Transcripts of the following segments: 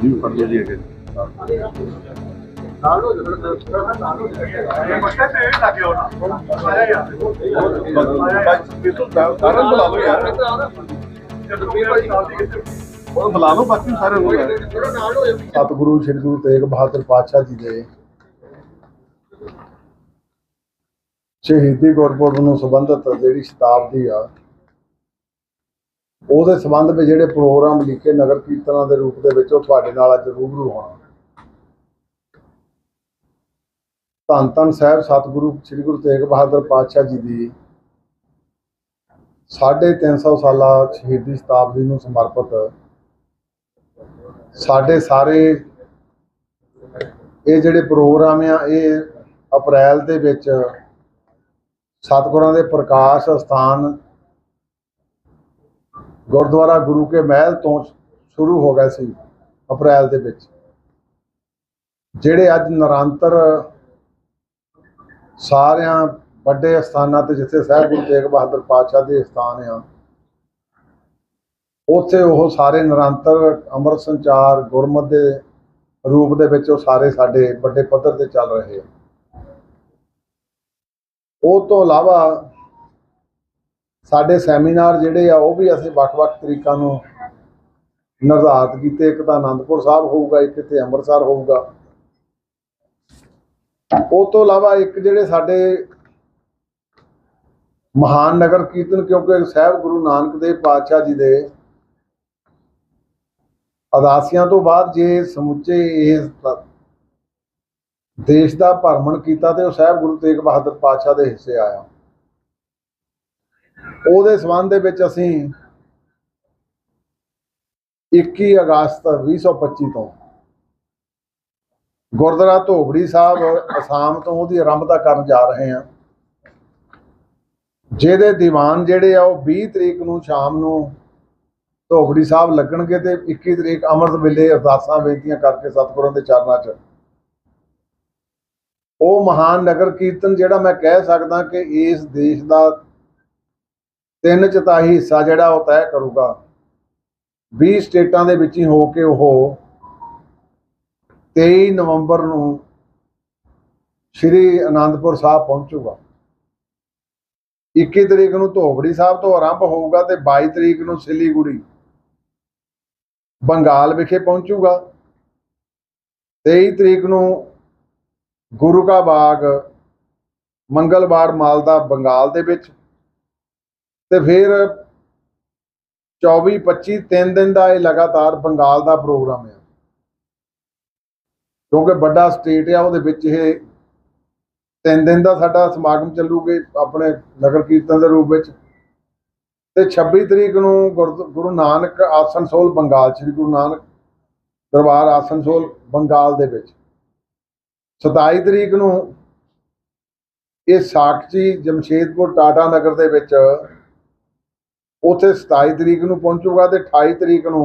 ਸ਼ਹੀਦੀ ਵੀ ਪੜ ਲਈ ਹੈਗੇ। ਸਾਰਿਆਂ ਨੂੰ ਬੁਲਾ ਲਓ ਯਾਰ ਉਹ ਬੁਲਾ ਲਓ ਬਾਕੀ ਸਾਰਿਆਂ ਨੂੰ ਸਤਿਗੁਰੂ ਸ੍ਰੀ ਗੁਰੂ ਤੇਗ ਬਹਾਦਰ ਪਾਤਸ਼ਾਹ ਜੀ ਦੇ ਸ਼ਹੀਦੀ ਗੁਰਪੁਰਬ ਨੂੰ ਸੰਬੰਧਿਤ ਜਿਹੜੀ ਸ਼ਤਾਬਦੀ ਆ ਉਹਦੇ ਸੰਬੰਧ ਵਿੱਚ ਜਿਹੜੇ ਪ੍ਰੋਗਰਾਮ ਲਿਖੇ ਨਗਰ ਕੀਰਤਨਾਂ ਦੇ ਰੂਪ ਦੇ ਵਿੱਚ ਉਹ ਤੁਹਾਡੇ ਨਾਲ ਅੱਜ ਰੂਬਰੂ ਹੋਣਾ। ਧੰਨ ਧੰਨ ਸਾਹਿਬ ਸਤਿਗੁਰੂ, ਸ੍ਰੀ ਗੁਰੂ ਤੇਗ ਬਹਾਦਰ ਪਾਤਸ਼ਾਹ ਜੀ ਦੀ 350 ਸਾਲਾ ਸ਼ਹੀਦੀ ਸ਼ਤਾਬਦੀ ਨੂੰ ਸਮਰਪਿਤ ਸਾਡੇ ਸਾਰੇ ਇਹ ਜਿਹੜੇ ਪ੍ਰੋਗਰਾਮ ਆ, ਇਹ ਅਪ੍ਰੈਲ ਦੇ ਵਿੱਚ ਸਤਿਗੁਰਾਂ ਦੇ ਪ੍ਰਕਾਸ਼ ਸਥਾਨ ਗੁਰਦੁਆਰਾ ਗੁਰੂ ਕੇ ਮਹਿਲ ਤੋਂ ਸ਼ੁਰੂ ਹੋ ਗਏ ਸੀ ਅਪ੍ਰੈਲ ਦੇ ਵਿੱਚ। ਜਿਹੜੇ ਅੱਜ ਨਿਰੰਤਰ ਸਾਰਿਆਂ ਵੱਡੇ ਸਥਾਨਾਂ ਤੇ ਜਿੱਥੇ ਸਾਹਿਬ ਗੁਰੂ ਤੇਗ ਬਹਾਦਰ ਪਾਤਸ਼ਾਹ ਦੇ ਸਥਾਨ ਆ, ਉੱਥੇ ਉਹ ਸਾਰੇ ਨਿਰੰਤਰ ਅੰਮ੍ਰਿਤ ਸੰਚਾਰ ਗੁਰਮਤ ਦੇ ਰੂਪ ਦੇ ਵਿੱਚ ਉਹ ਸਾਰੇ ਸਾਡੇ ਵੱਡੇ ਪੱਧਰ ਤੇ ਚੱਲ ਰਹੇ ਆ। ਉਹ ਤੋਂ ਇਲਾਵਾ ਸਾਡੇ ਸੈਮੀਨਾਰ ਜਿਹੜੇ ਆ, ਉਹ ਵੀ ਅਸੀਂ ਵੱਖ-ਵੱਖ ਤਰੀਕਾਂ ਨੂੰ ਨਿਰਧਾਰਤ ਕੀਤੇ। ਇੱਕ ਤਾਂ ਆਨੰਦਪੁਰ ਸਾਹਿਬ ਹੋਊਗਾ, ਇੱਕ ਇੱਥੇ ਅੰਮ੍ਰਿਤਸਰ ਹੋਊਗਾ। ਉਹ ਤੋਂ ਇਲਾਵਾ ਇੱਕ ਜਿਹੜੇ ਸਾਡੇ ਮਹਾਨ ਨਗਰ ਕੀਰਤਨ, ਕਿਉਂਕਿ ਸਾਹਿਬ ਗੁਰੂ ਨਾਨਕ ਦੇਵ ਪਾਤਸ਼ਾਹ ਜੀ ਦੇ ਅਦਾਸੀਆਂ ਤੋਂ ਬਾਅਦ ਜੇ ਸਮੁੱਚੇ ਇਹ ਦੇਸ਼ ਦਾ ਭਰਮਣ ਕੀਤਾ, ਤੇ ਉਹ ਸਾਹਿਬ ਗੁਰੂ ਤੇਗ ਬਹਾਦਰ ਪਾਤਸ਼ਾਹ ਦੇ ਹਿੱਸੇ ਆਇਆ ਉਹਦੇ ਸਬੰਧ ਦੇ ਵਿੱਚ ਅਸੀਂ 21 ਅਗਸਤ 2025 ਤੋਂ ਗੁਰਦੁਆਰਾ ਧੋਬੜੀ ਸਾਹਿਬ, ਅਸਾਮ ਤੋਂ ਉਹਦੀ ਆਰੰਭਤਾ ਕਰਨ ਜਾ ਰਹੇ ਹਾਂ। ਜਿਹਦੇ ਦੀਵਾਨ ਜਿਹੜੇ ਆ, ਉਹ 20 ਤਰੀਕ ਨੂੰ ਸ਼ਾਮ ਨੂੰ ਧੋਬੜੀ ਸਾਹਿਬ ਲੱਗਣਗੇ ਤੇ 21 ਤਰੀਕ ਅੰਮ੍ਰਿਤ ਵੇਲੇ ਅਰਦਾਸਾਂ ਬੇਨਤੀਆਂ ਕਰਕੇ ਸਤਿਗੁਰਾਂ ਦੇ ਚਰਨਾਂ 'ਚ। ਉਹ ਮਹਾਨ ਨਗਰ ਕੀਰਤਨ ਜਿਹੜਾ ਮੈਂ ਕਹਿ ਸਕਦਾ ਕਿ ਇਸ ਦੇਸ਼ ਦਾ ਤਿੰਨ ਚਤਾਹੀ ਹਿੱਸਾ ਜਿਹੜਾ ਉਹ ਤੈਅ ਕਰੂਗਾ। 20 ਸਟੇਟਾਂ ਦੇ ਵਿੱਚ ਹੀ ਹੋ ਕੇ ਉਹ 23 ਨਵੰਬਰ ਨੂੰ ਸ੍ਰੀ ਅਨੰਦਪੁਰ ਸਾਹਿਬ ਪਹੁੰਚੂਗਾ। 21 ਤਰੀਕ ਨੂੰ ਧੋਬੜੀ ਸਾਹਿਬ ਤੋਂ ਆਰੰਭ ਹੋਊਗਾ ਤੇ 22 ਤਰੀਕ ਨੂੰ ਸਿਲੀਗੁੜੀ। ਬੰਗਾਲ ਵਿਖੇ ਪਹੁੰਚੂਗਾ। 23 ਤਰੀਕ ਨੂੰ ਗੁਰੂ ਕਾ ਬਾਗ, ਮੰਗਲਵਾਰ ਮਾਲਦਾ ਬੰਗਾਲ ਦੇ ਵਿੱਚ। ਤੇ ਫਿਰ 24 25 ਤਿੰਨ ਦਿਨ ਦਾ ਇਹ ਲਗਾਤਾਰ ਬੰਗਾਲ ਦਾ ਪ੍ਰੋਗਰਾਮ ਹੈ ਕਿਉਂਕਿ ਵੱਡਾ ਸਟੇਟ ਆ, ਉਹਦੇ ਵਿੱਚ ਇਹ ਤਿੰਨ ਦਿਨ ਦਾ ਸਾਡਾ ਸਮਾਗਮ ਚੱਲੂਗੇ ਆਪਣੇ ਨਗਰ ਕੀਰਤਨ ਦੇ ਰੂਪ ਵਿੱਚ। ਤੇ 26 ਤਰੀਕ ਨੂੰ ਗੁਰਦ- ਗੁਰੂ ਨਾਨਕ ਆਸਨਸੋਲ ਬੰਗਾਲ, ਸ੍ਰੀ ਗੁਰੂ ਨਾਨਕ ਦਰਬਾਰ ਆਸਨਸੋਲ ਬੰਗਾਲ ਦੇ ਵਿੱਚ। 27 ਤਰੀਕ ਨੂੰ ਇਹ ਸਾਖਚੀ ਜਮਸ਼ੇਦਪੁਰ ਟਾਟਾ ਨਗਰ ਦੇ ਵਿੱਚ ਉੱਥੇ 27 ਤਰੀਕ ਨੂੰ ਪਹੁੰਚੂਗਾ ਤੇ 28 ਤਰੀਕ ਨੂੰ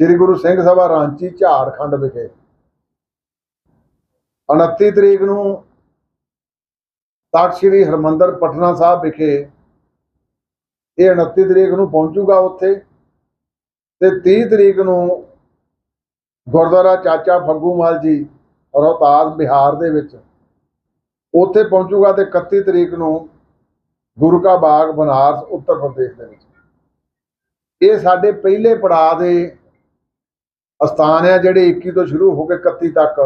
ਸ੍ਰੀ ਗੁਰੂ ਸਿੰਘ ਸਭਾ ਰਾਂਚੀ ਝਾਰਖੰਡ ਵਿਖੇ। 29 ਤਰੀਕ ਨੂੰ ਤਖਤ ਸ੍ਰੀ ਹਰਮੰਦਰ ਪਟਨਾ ਸਾਹਿਬ ਵਿਖੇ ਇਹ 29 ਤਰੀਕ ਨੂੰ ਪਹੁੰਚੂਗਾ ਉੱਥੇ ਤੇ 30 ਤਰੀਕ ਨੂੰ ਗੁਰਦੁਆਰਾ ਚਾਚਾ ਫੱਗੂਮਾਲ ਜੀ ਰੋਹਤਾਸ ਬਿਹਾਰ ਦੇ ਵਿੱਚ ਉੱਥੇ ਪਹੁੰਚੂਗਾ ਤੇ 31 ਤਰੀਕ ਨੂੰ ਗੁਰੂ ਕਾ ਬਾਗ ਬਨਾਰਸ, ਉੱਤਰ ਪ੍ਰਦੇਸ਼ ਦੇ ਵਿੱਚ। ਇਹ ਸਾਡੇ ਪਹਿਲੇ ਪੜਾਅ ਦੇ ਅਸਥਾਨ ਆ, ਜਿਹੜੇ 21 ਤੋਂ ਸ਼ੁਰੂ ਹੋ ਕੇ 31 ਤੱਕ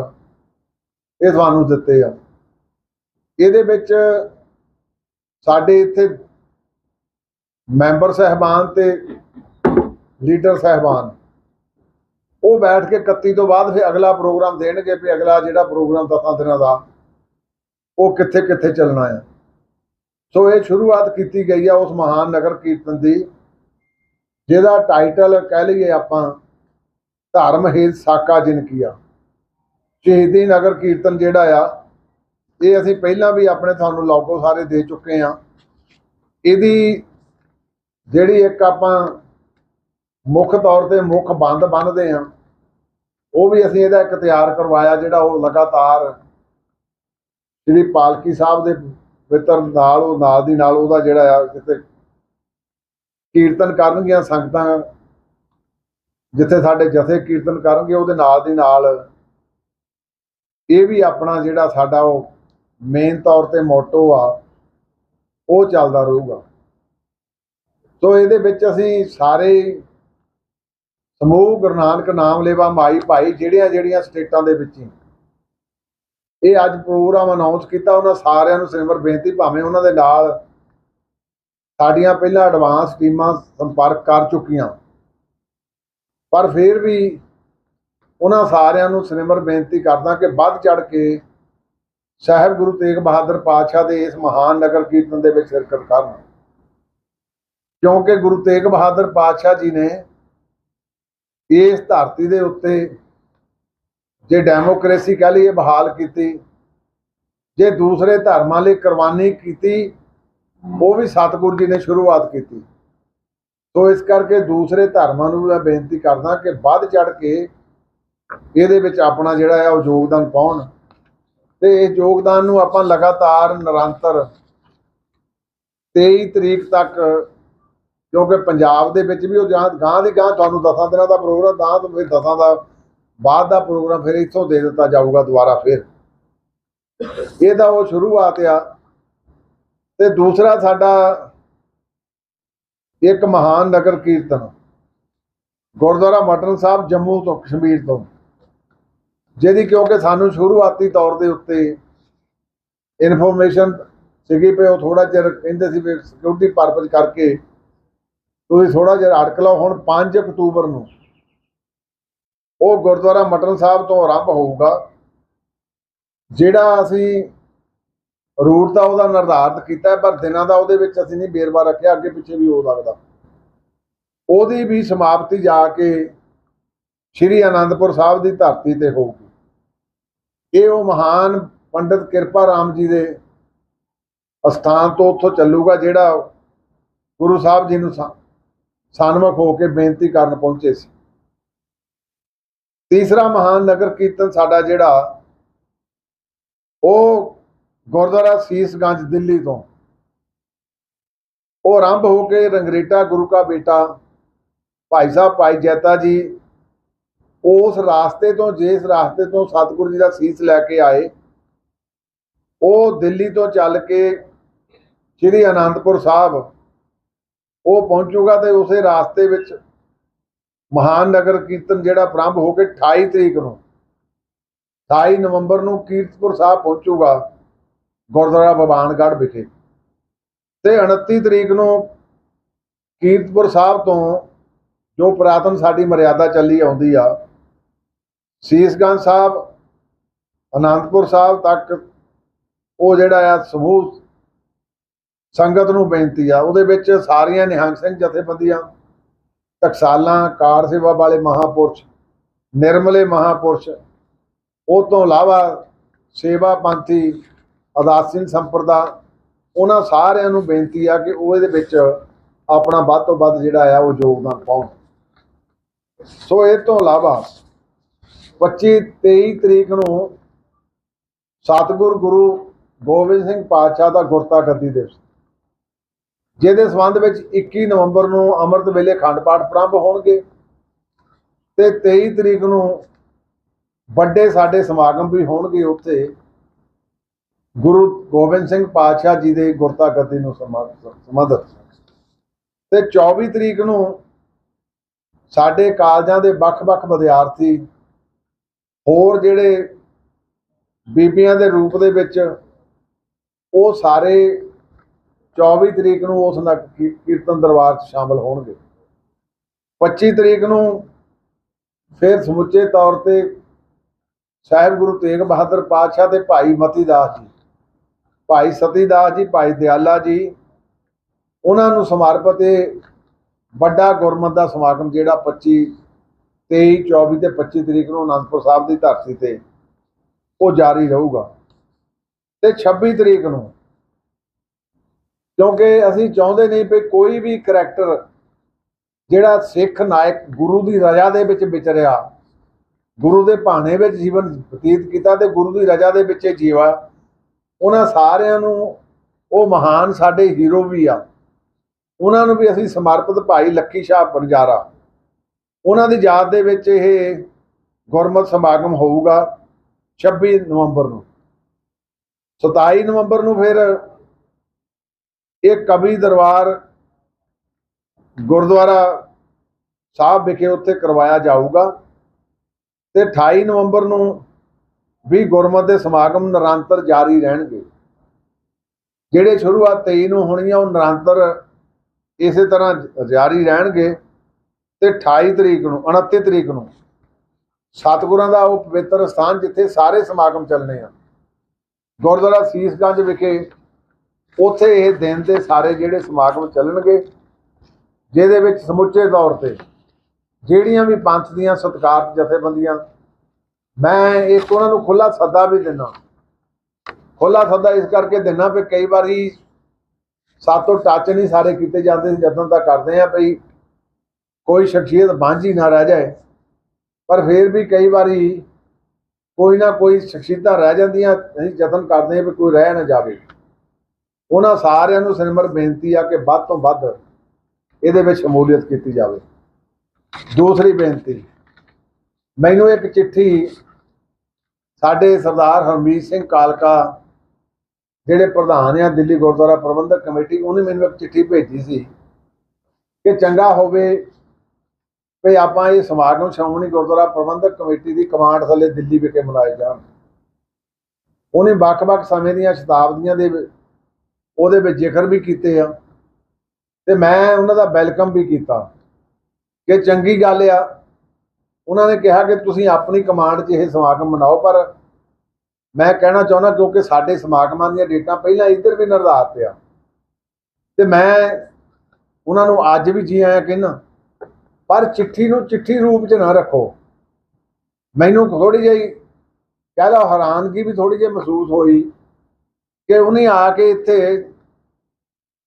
ਇਹ ਤੁਹਾਨੂੰ ਦਿੱਤੇ ਆ। ਇਹਦੇ ਵਿੱਚ ਸਾਡੇ ਇੱਥੇ ਮੈਂਬਰ ਸਹਿਬਾਨ ਤੇ ਲੀਡਰ ਸਹਿਬਾਨ। ਉਹ ਬੈਠ ਕੇ 31 ਤੋਂ ਬਾਅਦ ਫਿਰ ਅਗਲਾ ਪ੍ਰੋਗਰਾਮ ਦੇਣਗੇ ਵੀ ਅਗਲਾ ਜਿਹੜਾ ਪ੍ਰੋਗਰਾਮ ਦਸਾਂ ਦਿਨਾਂ ਦਾ, ਉਹ ਕਿੱਥੇ ਕਿੱਥੇ ਚੱਲਣਾ ਹੈ ਸੋ ਇਹ ਸ਼ੁਰੂਆਤ ਕੀਤੀ ਗਈ ਆ ਉਸ ਮਹਾਨ ਨਗਰ ਕੀਰਤਨ ਦੀ, ਜਿਹਦਾ ਟਾਈਟਲ ਕਹਿ ਲਈਏ ਆਪਾਂ, ਧਰਮ ਹੇਤ ਸਾਕਾ ਜਿਨ ਕੀਆ। ਸ਼ਹੀਦੀ ਨਗਰ ਕੀਰਤਨ ਜਿਹੜਾ ਆ, ਇਹ ਅਸੀਂ ਪਹਿਲਾਂ ਵੀ ਆਪਣੇ ਤੁਹਾਨੂੰ ਲੋਗੋ ਸਾਰੇ ਦੇ ਚੁੱਕੇ ਆ। ਇਹਦੀ ਜਿਹੜੀ ਇੱਕ ਆਪਾਂ ਮੁੱਖ ਤੌਰ ਤੇ ਮੁੱਖ ਬੰਦ ਬੰਨਦੇ ਆ, ਉਹ ਵੀ ਅਸੀਂ ਇਹਦਾ ਇੱਕ ਤਿਆਰ ਕਰਵਾਇਆ, ਜਿਹੜਾ ਉਹ ਲਗਾਤਾਰ ਜਿਹੜੀ ਪਾਲਕੀ ਸਾਹਿਬ ਦੇ ਵਿਤਰ ਨਾਲ ਉਹ ਨਾਲ ਦੀ ਨਾਲ ਉਹਦਾ ਜਿਹੜਾ ਆ ਕਿਤੇ ਕੀਰਤਨ ਕਰਨਗੀਆਂ ਸੰਗਤਾਂ, ਜਿੱਥੇ ਸਾਡੇ ਜਥੇ ਕੀਰਤਨ ਕਰਨਗੇ, ਉਹਦੇ ਨਾਲ ਦੀ ਨਾਲ ਇਹ ਵੀ ਆਪਣਾ ਜਿਹੜਾ ਸਾਡਾ ਉਹ ਮੇਨ ਤੌਰ ਤੇ ਮੋਟੋ ਆ, ਉਹ ਚੱਲਦਾ ਰਹੂਗਾ। ਸੋ ਇਹਦੇ ਵਿੱਚ ਅਸੀਂ ਸਾਰੇ ਸਮੂਹ ਗੁਰੂ ਨਾਨਕ ਨਾਮ ਲੇਵਾ ਮਾਈ ਭਾਈ ਜਿਹੜੀਆਂ ਜਿਹੜੀਆਂ ਸਟੇਟਾਂ ਦੇ ਵਿੱਚ ਹੀ ਇਹ ਅੱਜ ਪ੍ਰੋਗਰਾਮ ਅਨਾਉਂਸ ਕੀਤਾ, ਉਹਨਾਂ ਸਾਰਿਆਂ ਨੂੰ ਸਿਮਰ ਬੇਨਤੀ ਭਾਵੇਂ ਉਹਨਾਂ ਦੇ ਨਾਲ ਸਾਡੀਆਂ ਪਹਿਲਾਂ ਐਡਵਾਂਸ ਟੀਮਾਂ ਸੰਪਰਕ ਕਰ ਚੁੱਕੀਆਂ, ਪਰ ਫਿਰ ਵੀ ਉਹਨਾਂ ਸਾਰਿਆਂ ਨੂੰ ਸਿਮਰ ਬੇਨਤੀ ਕਰਦਾ ਕਿ ਵੱਧ ਚੜ ਕੇ ਸਾਹਿਬ ਗੁਰੂ ਤੇਗ ਬਹਾਦਰ ਪਾਤਸ਼ਾਹ ਦੇ ਇਸ ਮਹਾਨ ਨਗਰ ਕੀਰਤਨ ਦੇ ਵਿੱਚ ਸ਼ਿਰਕਤ ਕਰਨ। ਕਿਉਂਕਿ ਗੁਰੂ ਤੇਗ ਬਹਾਦਰ ਪਾਤਸ਼ਾਹ ਜੀ ਨੇ ਇਸ ਧਰਤੀ ਦੇ ਉੱਤੇ ਜੇ ਡੈਮੋਕ੍ਰੇਸੀ ਕਹ ਲਈਏ ਬਹਾਲ ਕੀਤੀ, ਜੇ ਦੂਸਰੇ ਧਰਮਾਂ ਲਈ ਕੁਰਬਾਨੀ ਕੀਤੀ, ਉਹ ਵੀ ਸਤਿਗੁਰੂ ਜੀ ਨੇ ਸ਼ੁਰੂਆਤ ਕੀਤੀ। ਸੋ ਇਸ ਕਰਕੇ ਦੂਸਰੇ ਧਰਮਾਂ ਨੂੰ ਮੈਂ ਬੇਨਤੀ ਕਰਦਾ ਕਿ ਵੱਧ ਚੜ ਕੇ ਇਹਦੇ ਵਿੱਚ ਆਪਣਾ ਜਿਹੜਾ ਹੈ ਉਹ ਯੋਗਦਾਨ ਪਾਉਣ ਤੇ ਇਹ ਯੋਗਦਾਨ ਨੂੰ ਆਪਾਂ ਲਗਾਤਾਰ ਨਿਰੰਤਰ 23 ਤਰੀਕ ਤੱਕ, ਕਿਉਂਕਿ ਪੰਜਾਬ ਦੇ ਵਿੱਚ ਵੀ ਉਹ ਜਾਂ ਗਾਂ ਦੀ ਗਾਂ, ਤੁਹਾਨੂੰ ਦਸਾਂ ਦਿਨਾਂ ਦਾ ਪ੍ਰੋਗਰਾਮ ਤਾਂ ਫਿਰ ਦਸਾਂ ਦਾ ਬਾਅਦ ਦਾ ਪ੍ਰੋਗਰਾਮ ਫਿਰ ਇੱਥੋਂ ਦੇ ਦਿੱਤਾ ਜਾਊਗਾ ਦੁਬਾਰਾ ਫਿਰ। ਇਹਦਾ ਉਹ ਸ਼ੁਰੂਆਤ ਆ। ਤੇ ਦੂਸਰਾ ਸਾਡਾ ਇੱਕ ਮਹਾਨ ਨਗਰ ਕੀਰਤਨ, ਗੁਰਦੁਆਰਾ ਮਟਨ ਸਾਹਿਬ ਜੰਮੂ ਤੋਂ ਕਸ਼ਮੀਰ ਤੋਂ। ਜਿਹਦੀ ਕਿਉਂਕਿ ਸਾਨੂੰ ਸ਼ੁਰੂਆਤੀ ਤੌਰ ਦੇ ਉੱਤੇ ਇਨਫੋਰਮੇਸ਼ਨ ਸੀਗੀ ਪਈ ਉਹ ਥੋੜਾ ਜਿਹਾ ਕਹਿੰਦੇ ਸੀ ਵੀ ਸਿਕਿਉਰਿਟੀ ਪਰਪਸ ਕਰਕੇ ਤੁਸੀਂ ਥੋੜਾ ਜਿਹਾ ਅੜਕ ਲਓ। ਹੁਣ 5 ਅਕਤੂਬਰ ਨੂੰ ਉਹ ਗੁਰਦੁਆਰਾ ਮਟਨ ਸਾਹਿਬ ਤੋਂ ਆਰੰਭ ਹੋਊਗਾ ਜਿਹੜਾ ਅਸੀਂ ਰੂਟ ਦਾ ਉਹਦਾ ਨਿਰਧਾਰਤ ਕੀਤਾ ਹੈ, ਪਰ ਦਿਨਾਂ ਦਾ ਉਹਦੇ ਵਿੱਚ ਅਸੀਂ ਨਹੀਂ ਬੇਰਵਾ ਰੱਖਿਆ ਅੱਗੇ ਪਿੱਛੇ ਵੀ ਹੋ ਸਕਦਾ। ਉਹਦੀ ਵੀ ਸਮਾਪਤੀ ਜਾ ਕੇ ਸ਼੍ਰੀ ਅਨੰਦਪੁਰ ਸਾਹਿਬ ਦੀ ਧਰਤੀ ਤੇ ਹੋਊਗੀ। ਇਹ ਉਹ ਮਹਾਨ ਪੰਡਿਤ ਕਿਰਪਾ ਰਾਮ ਜੀ ਦੇ ਅਸਥਾਨ ਤੋਂ ਉੱਥੋਂ ਚੱਲੂਗਾ ਜਿਹੜਾ ਗੁਰੂ ਸਾਹਿਬ ਜੀ ਨੂੰ ਸਾ- ਸਨਮੁਖ ਹੋ ਕੇ ਬੇਨਤੀ ਕਰਨ ਪਹੁੰਚੇ ਸੀ। ਤੀਸਰਾ ਮਹਾਨ ਨਗਰ ਕੀਰਤਨ ਸਾਡਾ ਜਿਹੜਾ ਉਹ ਗੁਰਦੁਆਰਾ ਸੀਸਗੰਜ ਦਿੱਲੀ ਤੋਂ। ਉਹ ਆਰੰਭ ਹੋ ਕੇ ਰੰਗਰੇਟਾ ਗੁਰੂ ਕਾ ਬੇਟਾ ਭਾਈ ਸਾਹਿਬ, ਭਾਈ ਜੈਤਾ ਜੀ ਉਸ ਰਾਸਤੇ ਤੋਂ, ਜਿਸ ਰਾਸਤੇ ਤੋਂ ਸਤਿਗੁਰੂ ਜੀ ਦਾ ਸੀਸ ਲੈ ਕੇ ਆਏ, ਉਹ ਦਿੱਲੀ ਤੋਂ ਚੱਲ ਕੇ ਸ੍ਰੀ ਅਨੰਦਪੁਰ ਸਾਹਿਬ, ਉਹ ਪਹੁੰਚੂਗਾ ਤੇ ਉਸੇ ਰਾਸਤੇ ਵਿੱਚ ਮਹਾਨ ਨਗਰ ਕੀਰਤਨ ਜਿਹੜਾ ਪ੍ਰਾਰੰਭ ਹੋ ਕੇ 28 ਤਰੀਕ ਨੂੰ 28 ਨਵੰਬਰ ਨੂੰ ਕੀਰਤਪੁਰ ਸਾਹਿਬ ਪਹੁੰਚੂਗਾ ਗੁਰਦੁਆਰਾ ਬਬਾਨਗੜ੍ਹ ਵਿਖੇ। ਤੇ 29 ਤਰੀਕ ਨੂੰ ਕੀਰਤਪੁਰ ਸਾਹਿਬ ਤੋਂ ਜੋ ਪੁਰਾਤਨ ਸਾਡੀ ਮਰਿਆਦਾ ਚੱਲੀ ਆਉਂਦੀ ਆ, ਸੀਸਗੰਜ ਸਾਹਿਬ, ਅਨੰਦਪੁਰ ਸਾਹਿਬ ਤੱਕ ਉਹ ਜਿਹੜਾ ਆ ਸਮੂਹ ਸੰਗਤ ਨੂੰ ਬੇਨਤੀ ਆ, ਉਹਦੇ ਵਿੱਚ ਸਾਰੀਆਂ ਨਿਹੰਗ ਸਿੰਘ ਜਥੇਬੰਦੀਆਂ ਟਕਸਾਲਾਂ ਕਾਰ ਸੇਵਾ ਵਾਲੇ ਮਹਾਪੁਰਸ਼, ਨਿਰਮਲੇ ਮਹਾਪੁਰਸ਼, ਉਹ ਤੋਂ ਇਲਾਵਾ ਸੇਵਾ ਪੰਥੀ ਅਦਾਸੀਨ ਸੰਪਰਦਾ, ਉਹਨਾਂ ਸਾਰਿਆਂ ਨੂੰ ਬੇਨਤੀ ਆ ਕਿ ਉਹ ਇਹਦੇ ਵਿੱਚ ਆਪਣਾ ਵੱਧ ਤੋਂ ਵੱਧ ਜਿਹੜਾ ਆ ਉਹ ਯੋਗਦਾਨ ਪਾਉਣ। ਸੋ ਇਹ ਤੋਂ ਇਲਾਵਾ 25 23 ਤਰੀਕ ਨੂੰ ਸਤਿਗੁਰ ਗੁਰੂ ਗੋਬਿੰਦ ਸਿੰਘ ਪਾਤਸ਼ਾਹ ਦਾ ਗੁਰਤਾ ਗੱਦੀ ਦਿਵਸ। ਜਿਹਦੇ ਸੰਬੰਧ ਵਿੱਚ 21 ਨਵੰਬਰ ਨੂੰ ਅੰਮ੍ਰਿਤ ਵੇਲੇ ਖੰਡ ਪਾਠ ਪ੍ਰਾਰੰਭ ਹੋਣਗੇ ਤੇ 23 ਤਰੀਕ ਨੂੰ ਵੱਡੇ ਸਾਡੇ ਸਮਾਗਮ ਵੀ ਹੋਣਗੇ ਉੱਥੇ। ਗੁਰੂ ਗੋਬਿੰਦ ਸਿੰਘ ਪਾਤਸ਼ਾਹ ਜੀ ਦੇ ਗੁਰਤਾ ਗੱਦੀ ਨੂੰ ਸੰਬੰਧਿਤ ਤੇ 24 ਤਰੀਕ ਨੂੰ ਸਾਡੇ ਕਾਲਜਾਂ ਦੇ ਵੱਖ-ਵੱਖ ਵਿਦਿਆਰਥੀ ਹੋਰ ਜਿਹੜੇ ਬੀਬੀਆਂ ਦੇ ਰੂਪ ਦੇ ਵਿੱਚ ਉਹ ਸਾਰੇ 24 ਤਰੀਕ ਨੂੰ ਉਸ ਨਕ ਕੀ- ਕੀਰਤਨ ਦਰਬਾਰ 'ਚ ਸ਼ਾਮਲ ਹੋਣਗੇ। 25 ਤਰੀਕ ਨੂੰ ਫਿਰ ਸਮੁੱਚੇ ਤੌਰ ਤੇ ਸਾਹਿਬ ਗੁਰੂ ਤੇਗ ਬਹਾਦਰ ਪਾਤਸ਼ਾਹ ਤੇ ਭਾਈ ਮਤੀ ਦਾਸ ਜੀ, ਭਾਈ ਸਤੀ ਦਾਸ ਜੀ, ਭਾਈ ਦਿਆਲਾ ਜੀ, ਉਹਨਾਂ ਨੂੰ ਸਮਰਪਿਤ ਇਹ ਵੱਡਾ ਗੁਰਮਤ ਦਾ ਸਮਾਗਮ ਜਿਹੜਾ 25 23 24 ਤੇ 25 ਤਰੀਕ ਨੂੰ ਅਨੰਦਪੁਰ ਸਾਹਿਬ ਦੀ ਧਰਤੀ ਤੇ ਉਹ ਜਾਰੀ ਰਹੂਗਾ। ਤੇ 26 ਤਰੀਕ ਨੂੰ ਕਿਉਂਕਿ ਅਸੀਂ ਚਾਹੁੰਦੇ ਨਹੀਂ ਵੀ ਕੋਈ ਵੀ ਕਰੈਕਟਰ ਜਿਹੜਾ ਸਿੱਖ ਨਾਇਕ ਗੁਰੂ ਦੀ ਰਜ਼ਾ ਦੇ ਵਿੱਚ ਵਿਚਰਿਆ, ਗੁਰੂ ਦੇ ਭਾਣੇ ਵਿੱਚ ਜੀਵਨ ਬਤੀਤ ਕੀਤਾ ਤੇ ਗੁਰੂ ਦੀ ਰਜ਼ਾ ਦੇ ਵਿੱਚ ਇਹ ਜੀਵਾ, ਉਹਨਾਂ ਸਾਰਿਆਂ ਨੂੰ ਉਹ ਮਹਾਨ ਸਾਡੇ ਹੀਰੋ ਵੀ ਆ। ਉਹਨਾਂ ਨੂੰ ਵੀ ਅਸੀਂ ਸਮਰਪਿਤ ਭਾਈ ਲੱਕੀ ਸ਼ਾਹ ਬੰਜਾਰਾ। ਉਹਨਾਂ ਦੀ ਯਾਦ ਦੇ ਵਿੱਚ ਇਹ ਗੁਰਮਤ ਸਮਾਗਮ ਹੋਊਗਾ 26 ਨਵੰਬਰ ਨੂੰ। 27 ਨਵੰਬਰ ਨੂੰ ਫਿਰ ਇਹ ਕਵੀ ਦਰਬਾਰ ਗੁਰਦੁਆਰਾ ਸਾਹਿਬ ਵਿਖੇ ਉੱਥੇ ਕਰਵਾਇਆ ਜਾਊਗਾ ਤੇ 28 ਨਵੰਬਰ ਨੂੰ ਵੀ ਗੁਰਮਤਿ ਦੇ ਸਮਾਗਮ ਨਿਰੰਤਰ ਜਾਰੀ ਰਹਿਣਗੇ। ਜਿਹੜੇ ਸ਼ੁਰੂਆਤ 23 ਨੂੰ ਹੋਣੀਆਂ ਉਹ ਨਿਰੰਤਰ ਇਸੇ ਤਰ੍ਹਾਂ ਜਾਰੀ ਰਹਿਣਗੇ ਤੇ 28 ਤਰੀਕ ਨੂੰ 29 ਤਰੀਕ ਨੂੰ ਸਤਿਗੁਰਾਂ ਦਾ ਉਹ ਪਵਿੱਤਰ ਸਥਾਨ ਜਿੱਥੇ ਸਾਰੇ ਸਮਾਗਮ ਚੱਲਣੇ ਆ। ਗੁਰਦੁਆਰਾ ਸੀਸਗੰਜ ਵਿਖੇ ਉੱਥੇ ਇਹ ਦਿਨ ਦੇ ਸਾਰੇ ਜਿਹੜੇ ਸਮਾਗਮ ਚੱਲਣਗੇ, ਜਿਹਦੇ ਵਿੱਚ ਸਮੁੱਚੇ ਤੌਰ ਤੇ ਜਿਹੜੀਆਂ ਵੀ ਪੰਥ ਦੀਆਂ ਸਤਿਕਾਰਤ ਜਥੇਬੰਦੀਆਂ, ਮੈਂ ਇੱਕ ਉਹਨਾਂ ਨੂੰ ਖੁੱਲਾ ਸੱਦਾ ਵੀ ਦਿੰਦਾ। ਖੁੱਲਾ ਸੱਦਾ ਇਸ ਕਰਕੇ ਦਿੰਦਾ ਵੀ ਕਈ ਵਾਰੀ ਸਾਤੋਂ ਟੱਚ ਨਹੀਂ ਸਾਰੇ ਕੀਤੇ ਜਾਂਦੇ ਸੀ, ਜਦੋਂ ਤਾਂ ਕਰਦੇ ਆ ਭਈ ਕੋਈ ਸ਼ਖਸੀਅਤ ਬਾਂਝੀ ਨਾ ਰਹਿ ਜਾਏ। ਪਰ ਫਿਰ ਵੀ ਕਈ ਵਾਰੀ ਕੋਈ ਨਾ ਕੋਈ ਸ਼ਖਸੀਅਤਾਂ ਰਹਿ ਜਾਂਦੀਆਂ, ਅਸੀਂ ਯਤਨ ਕਰਦੇ ਹਾਂ ਵੀ ਕੋਈ ਰਹਿ ਨਾ ਜਾਵੇ। ਉਹਨਾਂ ਸਾਰਿਆਂ ਨੂੰ ਸਿਨਮਰ ਬੇਨਤੀ ਆ ਕਿ ਵੱਧ ਤੋਂ ਵੱਧ ਇਹਦੇ ਵਿੱਚ ਸ਼ਮੂਲੀਅਤ ਕੀਤੀ ਜਾਵੇ। ਦੂਸਰੀ ਬੇਨਤੀ, ਮੈਨੂੰ ਇੱਕ ਚਿੱਠੀ ਸਾਡੇ ਸਰਦਾਰ ਹਰਮੀਤ ਸਿੰਘ ਕਾਲਕਾ, ਜਿਹੜੇ ਪ੍ਰਧਾਨ ਆ ਦਿੱਲੀ ਗੁਰਦੁਆਰਾ ਪ੍ਰਬੰਧਕ ਕਮੇਟੀ, ਉਹਨੇ ਮੈਨੂੰ ਇੱਕ ਚਿੱਠੀ ਭੇਜੀ ਸੀ ਕਿ ਚੰਗਾ ਹੋਵੇ ਵੀ ਆਪਾਂ ਇਹ ਸਮਾਗਮ ਸ਼੍ਰੋਮਣੀ ਗੁਰਦੁਆਰਾ ਪ੍ਰਬੰਧਕ ਕਮੇਟੀ ਦੀ ਕਮਾਂਡ ਥੱਲੇ ਦਿੱਲੀ ਵਿਖੇ ਮਨਾਏ ਜਾਣ। ਉਹਨੇ ਵੱਖ-ਵੱਖ ਸਮੇਂ ਦੀਆਂ ਸ਼ਤਾਬਦੀਆਂ ਦੇ ਉਹਦੇ ਵਿੱਚ ਜ਼ਿਕਰ ਵੀ ਕੀਤੇ ਆ, ਤੇ ਮੈਂ ਉਹਨਾਂ ਦਾ ਵੈਲਕਮ ਵੀ ਕੀਤਾ। ਕਿ ਚੰਗੀ ਗੱਲ ਆ, ਉਹਨਾਂ ਨੇ ਕਿਹਾ ਕਿ ਤੁਸੀਂ ਆਪਣੀ ਕਮਾਂਡ 'ਚ ਇਹ ਸਮਾਗਮ ਮਨਾਓ, ਪਰ ਮੈਂ ਕਹਿਣਾ ਚਾਹੁੰਦਾ ਕਿਉਂਕਿ ਸਾਡੇ ਸਮਾਗਮਾਂ ਦੀਆਂ ਡੇਟਾਂ ਪਹਿਲਾਂ ਇੱਧਰ ਵੀ ਨਿਰਧਾਰਤ ਆ। ਤੇ ਮੈਂ ਉਹਨਾਂ ਨੂੰ ਅੱਜ ਵੀ ਜੀ ਆਇਆਂ ਕਹਿੰਦਾ ਪਰ ਚਿੱਠੀ ਨੂੰ ਚਿੱਠੀ ਰੂਪ 'ਚ ਨਾ ਰੱਖੋ। ਮੈਨੂੰ ਥੋੜੀ ਜਿਹੀ ਕਹਿ ਲਓ ਹੈਰਾਨਗੀ ਵੀ ਥੋੜੀ ਜਿਹੀ ਮਹਿਸੂਸ ਹੋਈ। ਕਿ ਉਹਨੇ ਆ ਕੇ ਇੱਥੇ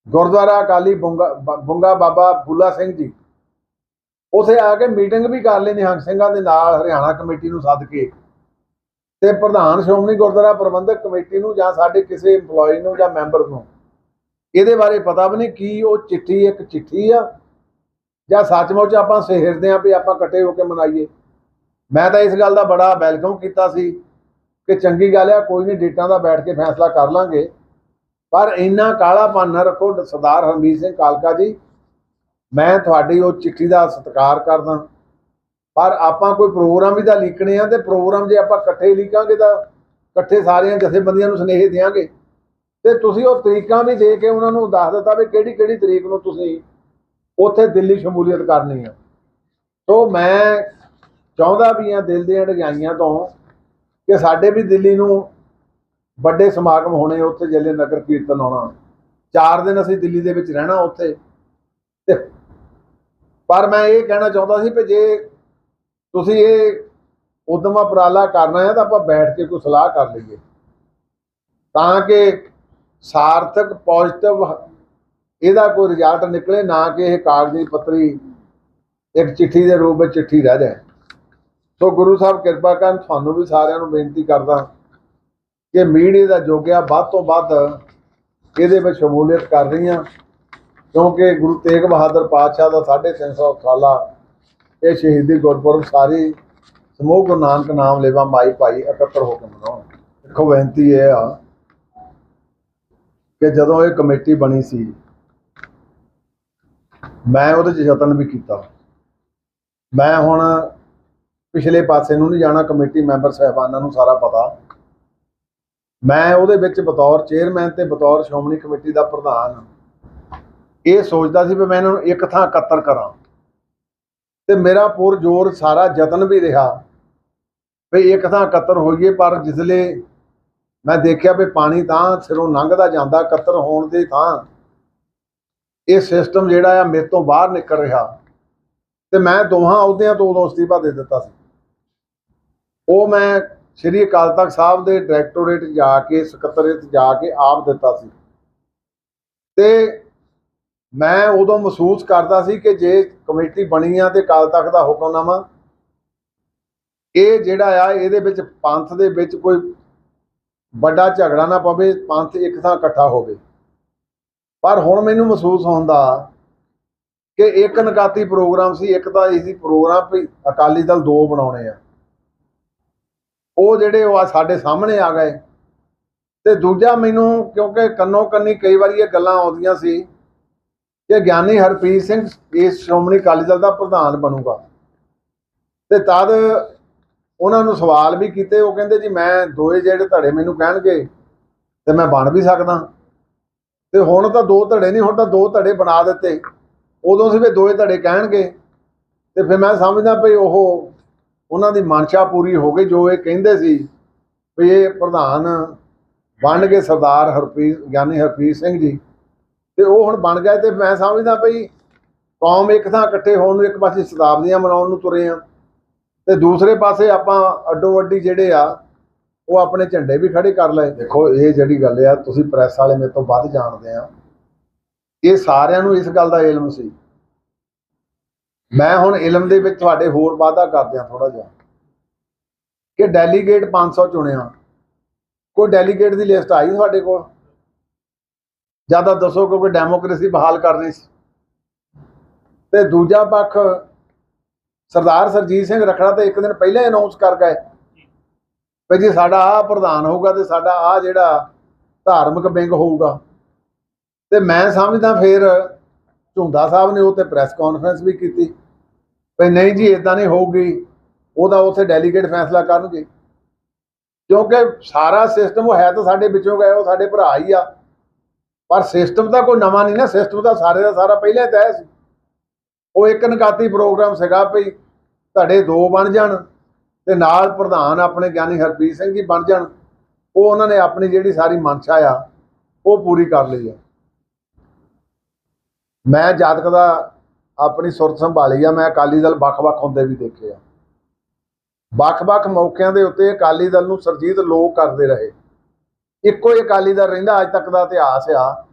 ਗੁਰਦੁਆਰਾ ਅਕਾਲੀ ਬੁੰਗਾ ਬੁੰਗਾ ਬਾਬਾ ਬੁੱਲਾ ਸਿੰਘ ਜੀ। ਉਥੇ ਆ ਕੇ ਮੀਟਿੰਗ ਵੀ ਕਰ ਲਈ ਨਿਹੰਗ ਸਿੰਘਾਂ ਦੇ ਨਾਲ ਹਰਿਆਣਾ ਕਮੇਟੀ ਨੂੰ ਸੱਦ ਕੇ ਤੇ ਪ੍ਰਧਾਨ ਸ਼੍ਰੋਮਣੀ ਗੁਰਦੁਆਰਾ ਪ੍ਰਬੰਧਕ ਕਮੇਟੀ ਨੂੰ ਜਾਂ ਸਾਡੇ ਕਿਸੇ EMPLOYE ਨੂੰ ਜਾਂ ਮੈਂਬਰ ਨੂੰ। ਇਹਦੇ ਬਾਰੇ ਪਤਾ ਵੀ ਨਹੀਂ ਕੀ ਉਹ ਚਿੱਠੀ ਇੱਕ ਚਿੱਠੀ ਆ ਜਾਂ ਸੱਚਮੁੱਚ ਆਪਾਂ ਸਿਹਰਦੇ ਆ ਵੀ ਆਪਾਂ ਇਕੱਠੇ ਹੋ ਕੇ ਮਨਾਈਏ। ਮੈਂ ਤਾਂ ਇਸ ਗੱਲ ਦਾ ਬੜਾ ਵੈਲਕਮ ਕੀਤਾ ਸੀ। ਕਿ ਚੰਗੀ ਗੱਲ ਆ, ਕੋਈ ਨਹੀਂ, ਡੇਟਾਂ ਦਾ ਬੈਠ ਕੇ ਫੈਸਲਾ ਕਰ ਲਾਂਗੇ। ਪਰ ਇੰਨਾ ਕਾਲਾਪਨ ਨਾ ਰੱਖੋ, ਸਰਦਾਰ ਹਰਮੀਤ ਸਿੰਘ ਕਾਲਕਾ ਜੀ, ਮੈਂ ਤੁਹਾਡੀ ਉਹ ਚਿੱਠੀ ਦਾ ਸਤਿਕਾਰ ਕਰਦਾ। ਪਰ ਆਪਾਂ ਕੋਈ ਪ੍ਰੋਗਰਾਮ ਵੀ ਤਾਂ ਲਿਖਣੇ ਆ, ਤੇ ਪ੍ਰੋਗਰਾਮ ਜੇ ਆਪਾਂ ਇਕੱਠੇ ਲਿਖਾਂਗੇ ਤਾਂ ਇਕੱਠੇ ਸਾਰੀਆਂ ਜਥੇਬੰਦੀਆਂ ਨੂੰ ਸੁਨੇਹੇ ਦੇਵਾਂਗੇ ਤੇ ਤੁਸੀਂ ਉਹ ਤਰੀਕਾਂ ਵੀ ਦੇ ਕੇ ਉਹਨਾਂ ਨੂੰ ਦੱਸ ਦਿੱਤਾ ਵੀ ਕਿਹੜੀ ਕਿਹੜੀ ਤਰੀਕ ਨੂੰ ਤੁਸੀਂ ਉੱਥੇ ਦਿੱਲੀ ਸ਼ਮੂਲੀਅਤ ਕਰਨੀ ਆ। ਸੋ ਮੈਂ ਚਾਹੁੰਦਾ ਵੀ ਆ ਦਿਲ ਦੀਆਂ ਡਗਾਈਆਂ ਤੋਂ ਕਿ ਸਾਡੇ ਵੀ ਦਿੱਲੀ ਨੂੰ ਵੱਡੇ ਸਮਾਗਮ ਹੋਣੇ ਉੱਥੇ ਜਲੇ ਨਗਰ ਕੀਰਤਨ ਆਉਣਾ ਚਾਰ ਦਿਨ ਅਸੀਂ ਦਿੱਲੀ ਦੇ ਵਿੱਚ ਰਹਿਣਾ ਉੱਥੇ। ਤੇ ਪਰ ਮੈਂ ਇਹ ਕਹਿਣਾ ਚਾਹੁੰਦਾ ਸੀ ਕਿ ਜੇ ਤੁਸੀਂ ਇਹ ਉਦਮ ਉਪਰਾਲਾ ਕਰਨਾ ਹੈ ਤਾਂ ਆਪਾਂ ਬੈਠ ਕੇ ਕੋਈ ਸਲਾਹ ਕਰ ਲਈਏ। ਤਾਂ ਕਿ ਸਾਰਥਕ, ਪੋਜ਼ਿਟਿਵ ਇਹਦਾ ਕੋਈ ਰਿਜ਼ਲਟ ਨਿਕਲੇ, ਨਾ ਕਿ ਇਹ ਕਾਗਜ਼ੀ ਪੱਤਰੀ ਇੱਕ ਚਿੱਠੀ ਦੇ ਰੂਪ ਵਿੱਚ ਚਿੱਠੀ ਰਹਿ ਜਾਏ। ਸੋ ਗੁਰੂ ਸਾਹਿਬ ਕਿਰਪਾ ਕਰਨ, ਤੁਹਾਨੂੰ ਵੀ ਸਾਰਿਆਂ ਨੂੰ ਬੇਨਤੀ ਕਰਦਾ ਕਿ ਮੀਡੀਆ ਦਾ ਜੋਗਿਆ ਵੱਧ ਤੋਂ ਵੱਧ ਇਹਦੇ ਵਿੱਚ ਸ਼ਮੂਲੀਅਤ ਕਰ ਰਹੀਆਂ। ਕਿਉਂਕਿ ਗੁਰੂ ਤੇਗ ਬਹਾਦਰ ਪਾਤਸ਼ਾਹ ਦਾ 350 ਸਾਲਾ ਇਹ ਸ਼ਹੀਦੀ ਗੁਰਪੁਰਬ ਸਾਰੀ ਸਮੂਹ ਗੁਰੂ ਨਾਨਕ ਨਾਮ ਲੈਵਾ ਮਾਈ ਭਾਈ ਇਕੱਤਰ ਹੋ ਕੇ ਮਨਾਉਣ। ਦੇਖੋ ਬੇਨਤੀ ਇਹ ਆ ਕਿ ਜਦੋਂ ਇਹ ਕਮੇਟੀ ਬਣੀ ਸੀ, ਮੈਂ ਉਹਦੇ 'ਚ ਯਤਨ ਵੀ ਕੀਤਾ। ਮੈਂ ਹੁਣ ਪਿਛਲੇ ਪਾਸੇ ਨੂੰ ਨਹੀਂ ਜਾਣਾ, ਕਮੇਟੀ ਮੈਂਬਰ ਸਹਿਬਾਨਾਂ ਨੂੰ ਸਾਰਾ ਪਤਾ। ਮੈਂ ਉਹਦੇ ਵਿੱਚ ਬਤੌਰ ਚੇਅਰਮੈਨ ਤੇ ਬਤੌਰ ਸ਼੍ਰੋਮਣੀ ਕਮੇਟੀ ਦਾ ਪ੍ਰਧਾਨ ਇਹ ਸੋਚਦਾ ਸੀ ਵੀ ਮੈਂ ਇਹਨਾਂ ਨੂੰ ਇੱਕ ਥਾਂ ਇਕੱਤਰ ਕਰਾਂ। ਤੇ ਮੇਰਾ ਪੂਰ ਜ਼ੋਰ ਸਾਰਾ ਯਤਨ ਵੀ ਰਿਹਾ ਵੀ ਇੱਕ ਥਾਂ ਇਕੱਤਰ ਹੋਈਏ, ਪਰ ਜਿਸਲੇ ਮੈਂ ਦੇਖਿਆ ਵੀ ਪਾਣੀ ਤਾਂ ਸਿਰੋਂ ਲੰਘਦਾ ਜਾਂਦਾ, ਇਕੱਤਰ ਹੋਣ ਦੇ ਥਾਂ। ਇਹ ਸਿਸਟਮ ਜਿਹੜਾ ਆ ਮੇਰੇ ਤੋਂ ਬਾਹਰ ਨਿਕਲ ਰਿਹਾ। ਤੇ ਮੈਂ ਦੋਹਾਂ ਅਹੁਦਿਆਂ ਤੋਂ ਉਦੋਂ ਅਸਤੀਫਾ ਦੇ ਦਿੱਤਾ ਸੀ। ਉਹ ਮੈਂ ਸ਼੍ਰੀ ਅਕਾਲ ਤਖਤ ਸਾਹਿਬ ਦੇ ਡਾਇਰੈਕਟੋਰੇਟ ਜਾ ਕੇ, ਸਕੱਤਰੇਤ ਜਾ ਕੇ ਆਪ ਦਿੱਤਾ ਸੀ। ਤੇ ਮੈਂ ਉਦੋਂ ਮਹਿਸੂਸ ਕਰਦਾ ਸੀ ਕਿ ਜੇ ਕਮੇਟੀ ਬਣੀ ਆ ਤੇ ਅਕਾਲ ਤਖਤ ਦਾ ਹੁਕਮਨਾਮਾ ਇਹ ਜਿਹੜਾ ਆ, ਇਹਦੇ ਵਿੱਚ ਪੰਥ ਦੇ ਵਿੱਚ ਕੋਈ ਵੱਡਾ ਝਗੜਾ ਨਾ ਪਵੇ, ਪੰਥ ਇੱਕ ਥਾਂ ਇਕੱਠਾ ਹੋਵੇ। ਪਰ ਹੁਣ ਮੈਨੂੰ ਮਹਿਸੂਸ ਹੁੰਦਾ ਕਿ ਇੱਕ ਨਕਾਤੀ ਪ੍ਰੋਗਰਾਮ ਸੀ, ਇੱਕ ਤਾਂ ਇਹ ਸੀ ਪ੍ਰੋਗਰਾਮ ਵੀ ਅਕਾਲੀ ਦਲ ਦੋ ਬਣਾਉਣੇ ਆ। ਉਹ ਜਿਹੜੇ ਉਹ ਆ ਸਾਡੇ ਸਾਹਮਣੇ ਆ ਗਏ। ਤੇ ਦੂਜਾ ਮੈਨੂੰ, ਕਿਉਂਕਿ ਕੰਨੋ ਕੰਨੀ ਕਈ ਵਾਰੀ ਇਹ ਗੱਲਾਂ ਆਉਂਦੀਆਂ ਸੀ, ਕਿ ਗਿਆਨੀ ਹਰਪ੍ਰੀਤ ਸਿੰਘ ਇਸ ਸ਼੍ਰੋਮਣੀ ਅਕਾਲੀ ਦਲ ਦਾ ਪ੍ਰਧਾਨ ਬਣੂਗਾ। ਤੇ ਤਦ ਉਹਨਾਂ ਨੂੰ ਸਵਾਲ ਵੀ ਕੀਤੇ, ਉਹ ਕਹਿੰਦੇ ਜੀ ਮੈਂ ਦੋਏ ਜਿਹੜੇ ਧੜੇ ਮੈਨੂੰ ਕਹਿਣਗੇ, ਤੇ ਮੈਂ ਬਣ ਵੀ ਸਕਦਾ। ਤੇ ਹੁਣ ਤਾਂ ਦੋ ਧੜੇ ਨਹੀਂ, ਹੁਣ ਤਾਂ ਦੋ ਧੜੇ ਬਣਾ ਦਿੱਤੇ। ਉਦੋਂ ਸੀ ਵੀ ਦੋਏ ਧੜੇ ਕਹਿਣਗੇ। ਤੇ ਫਿਰ ਮੈਂ ਸਮਝਦਾ ਵੀ ਉਹ ਉਹਨਾਂ ਦੀ ਮਨਸ਼ਾ ਪੂਰੀ ਹੋ ਗਈ, ਜੋ ਇਹ ਕਹਿੰਦੇ ਸੀ ਵੀ ਇਹ ਪ੍ਰਧਾਨ ਬਣ ਗਏ ਸਰਦਾਰ ਹਰਪ੍ਰੀਤ, ਗਿਆਨੀ ਹਰਪ੍ਰੀਤ ਸਿੰਘ ਜੀ। ਤੇ ਉਹ ਹੁਣ ਬਣ ਗਏ ਤੇ ਮੈਂ ਸਮਝਦਾ ਭਈ ਕੌਮ ਇੱਕ ਥਾਂ ਇਕੱਠੇ ਹੋਣ ਨੂੰ ਇੱਕ ਪਾਸੇ ਸ਼ਤਾਬਦੀਆਂ ਮਨਾਉਣ ਨੂੰ ਤੁਰੇ ਆ। ਤੇ ਦੂਸਰੇ ਪਾਸੇ ਆਪਾਂ ਅੱਡੋ ਅੱਡੀ ਜਿਹੜੇ ਆ, ਉਹ ਆਪਣੇ ਝੰਡੇ ਵੀ ਖੜੇ ਕਰ ਲਏ। ਦੇਖੋ, ਇਹ ਜਿਹੜੀ ਗੱਲ ਆ, ਤੁਸੀਂ ਪ੍ਰੈਸ ਵਾਲੇ ਮੇਰੇ ਤੋਂ ਵੱਧ ਜਾਣਦੇ ਆ। ਇਹ ਸਾਰਿਆਂ ਨੂੰ ਇਸ ਗੱਲ ਦਾ ਇਲਮ ਸੀ। ਮੈਂ ਹੁਣ ਇਲਮ ਦੇ ਵਿੱਚ ਤੁਹਾਡੇ ਹੋਰ ਵਾਅਦਾ ਕਰਦਿਆਂ ਥੋੜਾ ਜਿਹਾ ਕਿ ਡੈਲੀਗੇਟ 500 ਚੁਣਿਆ ਕੋਈ ਡੈਲੀਗੇਟ ਦੀ ਲਿਸਟ ਆਈ ਤੁਹਾਡੇ ਕੋਲ? ਜ਼ਿਆਦਾ ਦੱਸੋ ਕਿਉਂਕਿ ਡੈਮੋਕ੍ਰੇਸੀ ਬਹਾਲ ਕਰਨੀ ਸੀ। ਤੇ ਦੂਜਾ ਪੱਖ, ਸਰਦਾਰ ਸਰਜੀਤ ਸਿੰਘ ਰਖੜਾ ਤੇ ਇੱਕ ਦਿਨ ਪਹਿਲਾਂ ਅਨਾਉਂਸ ਕਰ ਗਏ ਵੀ ਜੀ ਸਾਡਾ ਆ ਪ੍ਰਧਾਨ ਹੋਊਗਾ ਤੇ ਸਾਡਾ ਆ ਜਿਹੜਾ ਧਾਰਮਿਕ ਵਿੰਗ ਹੋਊਗਾ। ਤੇ ਮੈਂ ਸਮਝਦਾ ਫਿਰ ਝੁੰਦਾ ਸਾਹਿਬ ਨੇ ਉੱਥੇ ਪ੍ਰੈਸ ਕਾਨਫਰੰਸ ਵੀ ਕੀਤੀ। ਵੀ ਨਹੀਂ ਜੀ ਇਦਾਂ ਨਹੀਂ ਹੋਊਗੀ। ਉਹਦਾ ਉੱਥੇ ਡੈਲੀਗੇਟ ਫੈਸਲਾ ਕਰਨਗੇ। ਕਿਉਂਕਿ ਸਾਰਾ ਸਿਸਟਮ ਉਹ ਹੈ ਤਾਂ ਸਾਡੇ ਵਿੱਚੋਂ ਗਏ, ਉਹ ਸਾਡੇ ਭਰਾ ਹੀ ਆ। ਪਰ ਸਿਸਟਮ ਤਾਂ ਕੋਈ ਨਵਾਂ ਨਹੀਂ ਨਾ ਸਿਸਟਮ ਤਾਂ ਸਾਰੇ ਦਾ ਸਾਰਾ ਪਹਿਲਾਂ ਹੀ ਤੈਅ ਸੀ। ਉਹ ਇੱਕ ਨਕਾਤੀ ਪ੍ਰੋਗਰਾਮ ਸੀਗਾ ਭਈ ਤੁਹਾਡੇ ਦੋ ਬਣ ਜਾਣ ਤੇ ਨਾਲ ਪ੍ਰਧਾਨ ਆਪਣੇ ਗਿਆਨੀ ਹਰਪ੍ਰੀਤ ਸਿੰਘ ਜੀ ਬਣ ਜਾਣ। ਉਹ ਉਹਨਾਂ ਨੇ ਆਪਣੀ ਜਿਹੜੀ ਸਾਰੀ ਮਨਸ਼ਾ ਆ, ਉਹ ਪੂਰੀ ਕਰ ਲਈ ਆ। ਮੈਂ ਜਦ ਦਾ ਆਪਣੀ ਸੁਰਤ ਸੰਭਾਲੀ ਆ, ਮੈਂ ਅਕਾਲੀ ਦਲ ਵੱਖ-ਵੱਖ ਹੁੰਦੇ ਵੀ ਦੇਖੇ ਆ। ਵੱਖ-ਵੱਖ ਮੌਕਿਆਂ ਦੇ ਉੱਤੇ ਅਕਾਲੀ ਦਲ ਨੂੰ ਸਰਜੀਤ ਲੋਕ ਕਰਦੇ ਰਹੇ। ਇੱਕੋ ਹੀ ਅਕਾਲੀ ਦਲ ਰਹਿੰਦਾ, ਅੱਜ ਤੱਕ ਦਾ ਇਤਿਹਾਸ ਆ।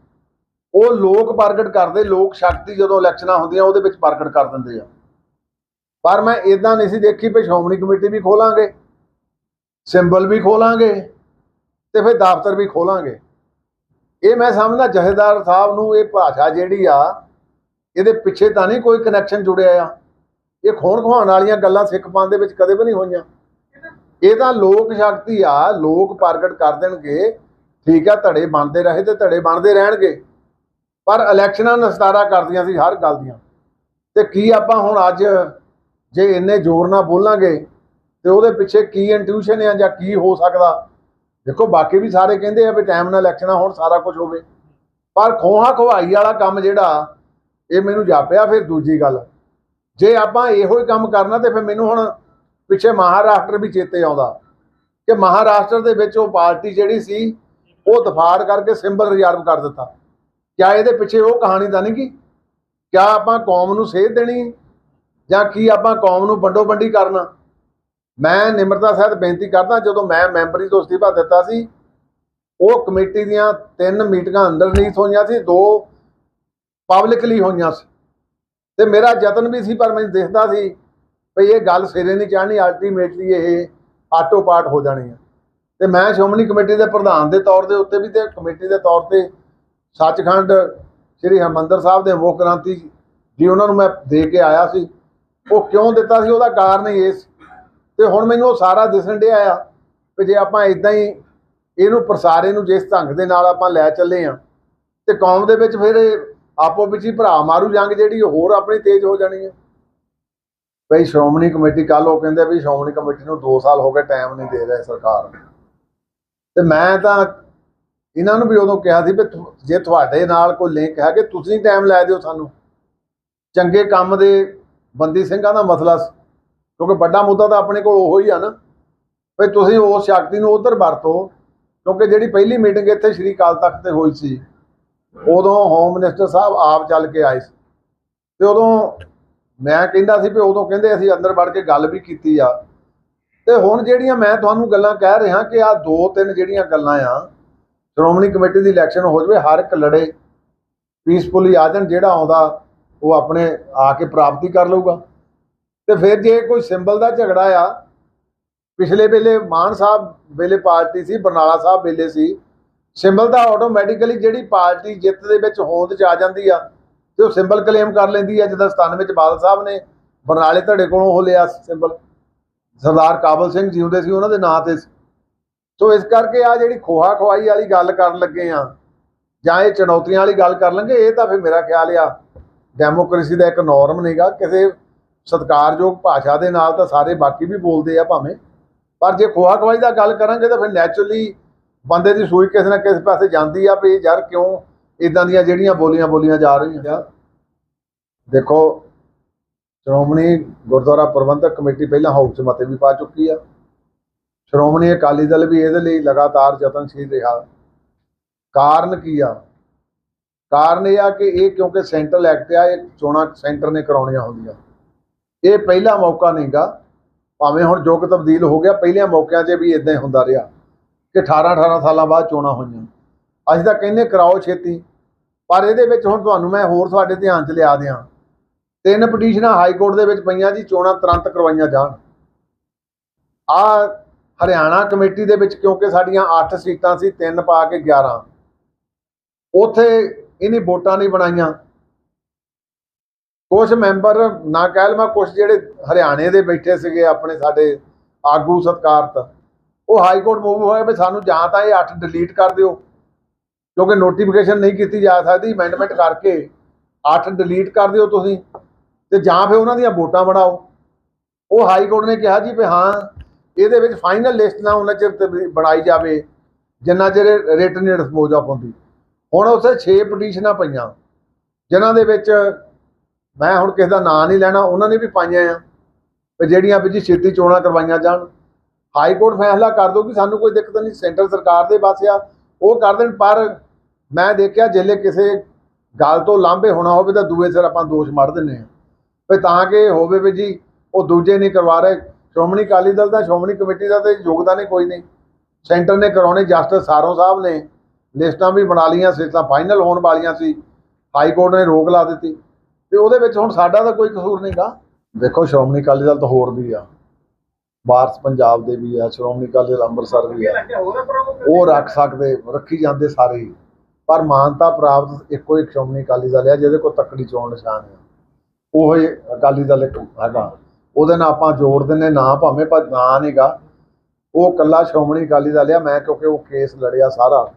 ਉਹ ਲੋਕ ਪ੍ਰਗਟ ਕਰਦੇ, ਲੋਕ ਸ਼ਕਤੀ ਜਦੋਂ ਇਲੈਕਸ਼ਨਾਂ ਹੁੰਦੀਆਂ, ਉਹਦੇ ਵਿੱਚ ਪ੍ਰਗਟ ਕਰ ਦਿੰਦੇ ਆ। ਪਰ ਮੈਂ ਇਦਾਂ ਨਹੀਂ ਸੀ ਦੇਖੀ, ਵੀ ਸ਼੍ਰੋਮਣੀ ਕਮੇਟੀ ਵੀ ਖੋਲਾਂਗੇ, ਸਿੰਬਲ ਵੀ ਖੋਲਾਂਗੇ ਤੇ ਫਿਰ ਦਫ਼ਤਰ ਵੀ ਖੋਲਾਂਗੇ। ਇਹ ਮੈਂ ਸਮਝਦਾ ਜਹੇਦਾਰ ਸਾਹਿਬ ਨੂੰ, ਇਹ ਭਾਸ਼ਾ ਜਿਹੜੀ ਆ, ਇਹਦੇ ਪਿੱਛੇ ਤਾਂ ਨਹੀਂ ਕੋਈ ਕਨੈਕਸ਼ਨ ਜੁੜਿਆ ਆ। ਇਹ ਖੋਣ ਖਵਾਉਣ ਵਾਲੀਆਂ ਗੱਲਾਂ ਸਿੱਖ ਪੰਥ ਦੇ ਵਿੱਚ ਕਦੇ ਵੀ ਨਹੀਂ ਹੋਈਆਂ। ਇਹ ਤਾਂ ਲੋਕ ਸ਼ਕਤੀ ਆ, ਲੋਕ ਪ੍ਰਗਟ ਕਰ ਦੇਣਗੇ। ਠੀਕ ਆ, ਧੜੇ ਬਣਦੇ ਰਹੇ ਤੇ ਧੜੇ ਬਣਦੇ ਰਹਿਣਗੇ। ਪਰ ਇਲੈਕਸ਼ਨਾਂ ਨਸਤਾਰਾ ਕਰਦੀਆਂ ਸੀ ਹਰ ਗੱਲ ਦੀਆਂ। ਤੇ ਕੀ ਆਪਾਂ ਹੁਣ ਅੱਜ ਜੇ ਇੰਨੇ ਜ਼ੋਰ ਨਾਲ ਬੋਲਾਂਗੇ, ਤੇ ਉਹਦੇ ਪਿੱਛੇ ਕੀ ਇੰਟਿਊਸ਼ਨ ਆ ਜਾਂ ਕੀ ਹੋ ਸਕਦਾ? ਦੇਖੋ ਬਾਕੀ ਵੀ ਸਾਰੇ ਕਹਿੰਦੇ ਆ ਵੀ ਟਾਈਮ ਨਾਲ ਇਲੈਕਸ਼ਨਾਂ ਹੋਣ ਸਾਰਾ ਕੁਝ ਹੋਵੇ। ਪਰ ਖੋਹਾ ਖਵਾਈ ਵਾਲਾ ਕੰਮ ਜਿਹੜਾ, ਇਹ ਮੈਨੂੰ ਜਾਪਿਆ ਫਿਰ ਦੂਜੀ ਗੱਲ। ਜੇ ਆਪਾਂ ਇਹੋ ਹੀ ਕੰਮ ਕਰਨਾ ਤੇ ਫਿਰ ਮੈਨੂੰ ਹੁਣ ਪਿੱਛੇ ਮਹਾਰਾਸ਼ਟਰ ਵੀ ਚੇਤੇ ਆਉਂਦਾ। ਕਿ ਮਹਾਰਾਸ਼ਟਰ ਦੇ ਵਿੱਚ ਉਹ ਪਾਰਟੀ ਜਿਹੜੀ ਸੀ, ਉਹ ਦਫਾੜ ਕਰਕੇ ਸਿੰਬਲ ਰਿਜ਼ਰਵ ਕਰ ਦਿੱਤਾ। ਕਿਆ ਇਹਦੇ ਪਿੱਛੇ ਉਹ ਕਹਾਣੀ ਤਾਂ ਨਹੀਂ ਕੀ ਕਿਆ ਆਪਾਂ ਕੌਮ ਨੂੰ ਸੇਧ ਦੇਣੀ ਜਾਂ ਕੀ ਆਪਾਂ ਕੌਮ ਨੂੰ ਵੰਡੋ ਵੰਡੀ ਕਰਨਾ? ਮੈਂ ਨਿਮਰਤਾ ਸਹਿਤ ਬੇਨਤੀ ਕਰਦਾ, ਜਦੋਂ ਮੈਂ ਮੈਂਬਰੀ ਤੋਂ ਅਸਤੀਫਾ ਦਿੱਤਾ ਸੀ, ਉਹ ਕਮੇਟੀ ਦੀਆਂ ਤਿੰਨ ਮੀਟਿੰਗਾਂ ਅੰਡਰਨੀਥ ਹੋਈਆਂ ਸੀ, ਦੋ ਪਬਲਿਕਲੀ ਹੋਈਆਂ ਸੀ। ਤੇ ਮੇਰਾ ਯਤਨ ਵੀ ਸੀ, ਪਰ ਮੈਨੂੰ ਦਿਖਦਾ ਸੀ ਵੀ ਇਹ ਗੱਲ ਸਿਰੇ ਨਹੀਂ ਚੜ੍ਹਨੀ ਅਲਟੀਮੇਟਲੀ ਇਹ ਆਟੋ ਪਾਟ ਹੋ ਜਾਣੀ ਹੈ ਤੇ ਮੈਂ ਸ਼੍ਰੋਮਣੀ ਕਮੇਟੀ ਦੇ ਪ੍ਰਧਾਨ ਦੇ ਤੌਰ ਦੇ ਉੱਤੇ ਵੀ ਤੇ ਕਮੇਟੀ ਦੇ ਤੌਰ ਤੇ ਸੱਚਖੰਡ ਸ੍ਰੀ ਹਰਮੰਦਰ ਸਾਹਿਬ ਦੇ ਮੁੱਖ ਗ੍ਰੰਥੀ ਜੀ, ਉਹਨਾਂ ਨੂੰ ਮੈਂ ਦੇ ਕੇ ਆਇਆ ਸੀ। ਉਹ ਕਿਉਂ ਦਿੱਤਾ ਸੀ, ਉਹਦਾ ਕਾਰਨ ਹੀ ਇਹ ਸੀ ਤੇ ਹੁਣ ਮੈਨੂੰ ਉਹ ਸਾਰਾ ਦਿਸਣ ਡਿਆ ਆ ਕਿ ਜੇ ਆਪਾਂ ਇਦਾਂ ਹੀ ਇਹਨੂੰ ਪ੍ਰਸਾਰੇ ਨੂੰ ਜਿਸ ਢੰਗ ਦੇ ਨਾਲ ਆਪਾਂ ਲੈ ਚੱਲੇ ਆ, ਤੇ ਕੌਮ ਦੇ ਵਿੱਚ ਫਿਰ ਆਪੋ ਵਿੱਚ ਹੀ ਭਰਾ ਮਾਰੂ ਜੰਗ ਜਿਹੜੀ ਹੋਰ ਆਪਣੀ ਤੇਜ਼ ਹੋ ਜਾਣੀ ਹੈ ਭਈ ਸ਼੍ਰੋਮਣੀ ਕਮੇਟੀ ਕੱਲ ਉਹ ਕਹਿੰਦੇ ਵੀ ਸ਼੍ਰੋਮਣੀ ਕਮੇਟੀ ਨੂੰ 2 ਸਾਲ ਹੋ ਗਏ ਟਾਈਮ ਨਹੀਂ ਦੇ ਰਹੀ ਸਰਕਾਰ। ਤੇ ਮੈਂ ਤਾਂ ਇਹਨਾਂ ਨੂੰ ਵੀ ਉਦੋਂ ਕਿਹਾ ਸੀ ਵੀ ਤੁ- ਜੇ ਤੁਹਾਡੇ ਨਾਲ ਕੋਈ ਲਿੰਕ ਹੈ ਕਿ ਤੁਸੀਂ ਟਾਈਮ ਲੈ ਦਿਓ ਸਾਨੂੰ। ਚੰਗੇ ਕੰਮ ਦੇ ਬੰਦੀ ਸਿੰਘਾਂ ਦਾ ਮਸਲਾ ਕਿਉਂਕਿ ਵੱਡਾ ਮੁੱਦਾ ਤਾਂ ਆਪਣੇ ਕੋਲ ਉਹੋ ਹੀ ਆ ਨਾ। ਵੀ ਤੁਸੀਂ ਉਸ ਸ਼ਕਤੀ ਨੂੰ ਉਧਰ ਵਰਤੋ, ਕਿਉਂਕਿ ਜਿਹੜੀ ਪਹਿਲੀ ਮੀਟਿੰਗ ਇੱਥੇ ਸ਼੍ਰੀ ਅਕਾਲ ਤਖਤ ਤੇ ਹੋਈ ਸੀ, ਉਦੋਂ ਹੋਮ ਮਿਨਿਸਟਰ ਸਾਹਿਬ ਆਪ ਚੱਲ ਕੇ ਆਏ ਸੀ। ਤੇ ਉਦੋਂ ਮੈਂ ਕਹਿੰਦਾ ਸੀ ਵੀ ਉਦੋਂ ਕਹਿੰਦੇ ਅਸੀਂ ਅੰਦਰ ਵੜ ਕੇ ਗੱਲ ਵੀ ਕੀਤੀ ਆ। ਤੇ ਹੁਣ ਜਿਹੜੀਆਂ ਮੈਂ ਤੁਹਾਨੂੰ ਗੱਲਾਂ ਕਹਿ ਰਿਹਾ ਕਿ ਆ ਦੋ ਤਿੰਨ ਜਿਹੜੀਆਂ ਗੱਲਾਂ ਆ, ਸ਼੍ਰੋਮਣੀ ਕਮੇਟੀ ਦੀ ਇਲੈਕਸ਼ਨ ਹੋ ਜਾਵੇ, ਹਰ ਇੱਕ ਲੜੇ ਪੀਸਫੁਲੀ ਆ ਜਾਣ, ਜਿਹੜਾ ਆਉਂਦਾ ਉਹ ਆਪਣੇ ਆ ਕੇ ਪ੍ਰਾਪਤੀ ਕਰ ਲਊਗਾ। ਤੇ ਫਿਰ ਜੇ ਕੋਈ ਸਿੰਬਲ ਦਾ ਝਗੜਾ ਆ, ਪਿਛਲੇ ਵੇਲੇ ਮਾਨ ਸਾਹਿਬ ਵੇਲੇ ਪਾਰਟੀ ਸੀ, ਬਰਨਾਲਾ ਸਾਹਿਬ ਵੇਲੇ ਸੀ, ਸਿੰਬਲ ਦਾ ਆਟੋਮੈਟਿਕਲੀ ਜਿਹੜੀ ਪਾਰਟੀ ਜਿੱਤ ਦੇ ਵਿੱਚ ਹੋਂਦ ਚ ਆ ਜਾਂਦੀ ਆ, ਤੇ ਉਹ ਸਿੰਬਲ ਕਲੇਮ ਕਰ ਲੈਂਦੀ ਆ, ਜਿੱਦਾਂ 97 ਵਿੱਚ ਬਾਦਲ ਸਾਹਿਬ ਨੇ ਬਰਨਾਲੇ ਧੜੇ ਕੋਲੋਂ ਉਹ ਲਿਆ ਸਿੰਬਲ ਸਰਦਾਰ ਕਾਬਲ ਸਿੰਘ ਜੀ ਹੁੰਦੇ ਸੀ, ਉਹਨਾਂ ਦੇ ਨਾਂ ਤੇ ਸੀ। ਸੋ ਇਸ ਕਰਕੇ ਆ ਜਿਹੜੀ ਖੋਹਾ ਖਵਾਈ ਵਾਲੀ ਗੱਲ ਕਰਨ ਲੱਗੇ ਆ, ਜਾਂ ਇਹ ਚੁਣੌਤੀਆਂ ਵਾਲੀ ਗੱਲ ਕਰ ਲਾਂਗੇ, ਇਹ ਤਾਂ ਫਿਰ ਮੇਰਾ ਖਿਆਲ ਆ ਡੈਮੋਕ੍ਰੇਸੀ ਦਾ ਇੱਕ ਨਾਰਮ ਨਹੀਂਗਾ ਕਿਸੇ ਸਤਿਕਾਰਯੋਗ ਭਾਸ਼ਾ ਦੇ ਨਾਲ ਤਾਂ ਸਾਰੇ ਬਾਕੀ ਵੀ ਬੋਲਦੇ ਆ ਭਾਵੇਂ। ਪਰ ਜੇ ਖੋਹਾ ਖਵਾਈ ਦਾ ਗੱਲ ਕਰਾਂਗੇ ਤਾਂ ਫਿਰ ਨੈਚੁਰਲੀ ਬੰਦੇ ਦੀ ਸੂਈ ਕਿਸੇ ਨਾ ਕਿਸੇ ਪਾਸੇ ਜਾਂਦੀ ਆ ਵੀ ਯਾਰ ਕਿਉਂ ਇਦਾਂ ਦੀਆਂ ਜਿਹੜੀਆਂ ਬੋਲੀਆਂ ਬੋਲੀਆਂ ਜਾ ਰਹੀਆਂ। ਦੇਖੋ ਸ਼੍ਰੋਮਣੀ ਗੁਰਦੁਆਰਾ ਪ੍ਰਬੰਧਕ ਕਮੇਟੀ ਪਹਿਲਾਂ ਹਾਊਸ ਮਤੇ ਵੀ ਪਾ ਚੁੱਕੀ ਆ। ਸ਼੍ਰੋਮਣੀ ਅਕਾਲੀ ਦਲ ਵੀ ਇਹਦੇ ਲਈ ਲਗਾਤਾਰ ਯਤਨਸ਼ੀਲ ਰਿਹਾ। ਕਾਰਨ ਕੀ ਆ? ਕਾਰਨ ਇਹ ਆ ਕਿ ਇਹ ਕਿਉਂਕਿ ਸੈਂਟਰਲ ਐਕਟ ਆ ਇਹ ਚੋਣਾਂ ਸੈਂਟਰ ਨੇ ਕਰਾਉਣੀਆਂ ਹੁੰਦੀਆਂ। ਇਹ ਪਹਿਲਾ ਮੌਕਾ ਨਹੀਂਗਾ ਭਾਵੇਂ ਹੁਣ ਯੁੱਗ ਤਬਦੀਲ ਹੋ ਗਿਆ, ਪਹਿਲਿਆਂ ਮੌਕਿਆਂ 'ਚ ਵੀ ਇਦਾਂ ਹੀ ਹੁੰਦਾ ਰਿਹਾ ਕਿ 18 18 ਸਾਲਾਂ ਬਾਅਦ ਚੋਣਾਂ ਹੋਈਆਂ। ਅਸੀਂ ਤਾਂ ਕਹਿੰਦੇ ਕਰਾਓ ਛੇਤੀ, ਪਰ ਇਹਦੇ ਵਿੱਚ ਹੁਣ ਤੁਹਾਨੂੰ ਮੈਂ ਹੋਰ ਤੁਹਾਡੇ ਧਿਆਨ 'ਚ ਲਿਆ ਦਿਆਂ। ਤਿੰਨ ਪਟੀਸ਼ਨਾਂ ਹਾਈ ਕੋਰਟ ਦੇ ਵਿੱਚ ਪਈਆਂ ਜੀ, ਚੋਣਾਂ ਤੁਰੰਤ ਕਰਵਾਈਆਂ ਜਾਣ। ਆ ਹਰਿਆਣਾ ਕਮੇਟੀ ਦੇ ਵਿੱਚ ਕਿਉਂਕਿ ਸਾਡੀਆਂ 8 ਸੀਟਾਂ ਸੀ, ਤਿੰਨ ਪਾ ਕੇ 11 ਉਥੇ ਇਹਨੇ ਵੋਟਾਂ ਨਹੀਂ ਬਣਾਈਆਂ। ਕੁਝ ਮੈਂਬਰ, ਨਾ ਕਹਿ ਲਵਾਂ ਕੁਝ ਜਿਹੜੇ ਹਰਿਆਣੇ ਦੇ ਬੈਠੇ ਸੀਗੇ ਆਪਣੇ ਸਾਡੇ ਆਗੂ ਸਤਕਾਰਤ, ਉਹ ਹਾਈ ਕੋਰਟ ਮੂਵ ਹੋਇਆ ਵੀ ਸਾਨੂੰ ਜਾਂ ਤਾਂ ਇਹ 8 ਡਿਲੀਟ ਕਰ ਦਿਓ, ਕਿਉਂਕਿ ਨੋਟੀਫਿਕੇਸ਼ਨ ਨਹੀਂ ਕੀਤੀ ਜਾ ਸਕਦੀ ਅਮੈਂਡਮੈਂਟ ਕਰਕੇ 8 ਡਿਲੀਟ ਕਰ ਦਿਓ ਤੁਸੀਂ, ਤੇ ਜਾਂ ਫਿਰ ਉਹਨਾਂ ਦੀਆਂ ਵੋਟਾਂ ਬਣਾਓ। ਉਹ ਹਾਈ ਕੋਰਟ ਨੇ ਕਿਹਾ ਜੀ ਵੀ ਹਾਂ, ਇਹਦੇ ਵਿੱਚ ਫਾਈਨਲ ਲਿਸਟ ਨਾ ਉਹਨਾਂ ਚਿਰ ਬਣਾਈ ਜਾਵੇ, ਜਿੰਨਾ ਚਿਰ ਰਿਟਨ ਡਿਸਪੋਜ਼ ਆਫ ਹੁੰਦੀ ਹੁਣ ਉਸੇ 6 ਪਟੀਸ਼ਨਾਂ ਪਈਆਂ, ਜਿਨ੍ਹਾਂ ਦੇ ਵਿੱਚ ਮੈਂ ਹੁਣ ਕਿਸੇ ਦਾ ਨਾਂ ਨਹੀਂ ਲੈਣਾ, ਉਹਨਾਂ ਨੇ ਵੀ ਪਾਈਆਂ ਆ ਵੀ ਜਿਹੜੀਆਂ ਵੀ ਜੀ ਛੇਤੀ ਚੋਣਾਂ ਕਰਵਾਈਆਂ ਜਾਣ। ਹਾਈ ਕੋਰਟ ਫੈਸਲਾ ਕਰ ਦੋ ਕਿ ਸਾਨੂੰ ਕੋਈ ਦਿੱਕਤ ਨਹੀਂ, ਸੈਂਟਰ ਸਰਕਾਰ ਦੇ ਪਾਸੇ ਆ, ਉਹ ਕਰ ਦੇਣ, ਪਰ ਮੈਂ ਦੇਖਿਆ ਜੇਲੇ ਕਿਸੇ ਗੱਲ ਤੋਂ ਲਾਂਭੇ ਹੋਣਾ ਹੋਵੇ ਤਾਂ ਦੂਏ ਸਿਰ ਆਪਾਂ ਦੋਸ਼ ਮੜ ਦਿੰਨੇ ਆ। ਵੀ ਤਾਂ ਕਿ ਹੋਵੇ ਵੀ ਜੀ, ਉਹ ਦੂਜੇ ਨਹੀਂ ਕਰਵਾ ਰਹੇ। ਸ਼੍ਰੋਮਣੀ ਅਕਾਲੀ ਦਲ ਦਾ, ਸ਼੍ਰੋਮਣੀ ਕਮੇਟੀ ਦਾ ਤੇ ਯੋਗਦਾਨ ਹੀ ਕੋਈ ਨਹੀਂ। ਸੈਂਟਰ ਨੇ ਕਰਾਉਣੇ, ਜਸਟਿਸ ਸਾਰੋਂ ਸਾਹਿਬ ਨੇ, ਲਿਸਟਾਂ ਵੀ ਬਣਾ ਲਈਆਂ ਸਿੱਟਾਂ ਫਾਈਨਲ ਹੋਣ ਵਾਲੀਆਂ ਸੀ। ਹਾਈ ਕੋਰਟ ਨੇ ਰੋਕ ਲਾ ਦਿੱਤੀ। ਤੇ ਉਹਦੇ ਵਿੱਚ ਹੁਣ ਸਾਡਾ ਤਾਂ ਕੋਈ ਕਸੂਰ ਨਹੀਂਗਾ ਦੇਖੋ, ਸ਼੍ਰੋਮਣੀ ਅਕਾਲੀ ਦਲ ਤਾਂ ਹੋਰ ਵੀ ਆ। ਬਾਰਸ ਪੰਜਾਬ ਦੇ ਵੀ ਆ, ਸ਼੍ਰੋਮਣੀ ਅਕਾਲੀ ਦਲ ਅੰਮ੍ਰਿਤਸਰ ਵੀ ਆ। ਉਹ ਰੱਖ ਸਕਦੇ, ਰੱਖੀ ਜਾਂਦੇ ਸਾਰੇ। ਹੀ। ਪਰ ਮਾਨਤਾ ਪ੍ਰਾਪਤ ਇੱਕੋ ਇੱਕ ਸ਼੍ਰੋਮਣੀ ਅਕਾਲੀ ਦਲ ਆ, ਜਿਹਦੇ ਕੋਲ ਤੱਕੜੀ ਚੋਣ ਨਿਸ਼ਾਨ ਆ। ਉਹ ਹੀ ਅਕਾਲੀ ਦਲ ਇੱਕ ਹੈਗਾ। ਉਹਦੇ ਨਾਲ ਆਪਾਂ ਜੋੜ ਦਿੰਨੇ ਨਾ ਭਾਵੇਂ ਪਰ ਨਾਂ ਨਹੀਂਗਾ ਉਹ ਕੱਲਾ ਸ਼੍ਰੋਮਣੀ ਅਕਾਲੀ ਦਲ ਆ, ਮੈਂ ਕਿਉਂਕਿ ਉਹ ਕੇਸ ਲੜਿਆ ਸਾਰਾ।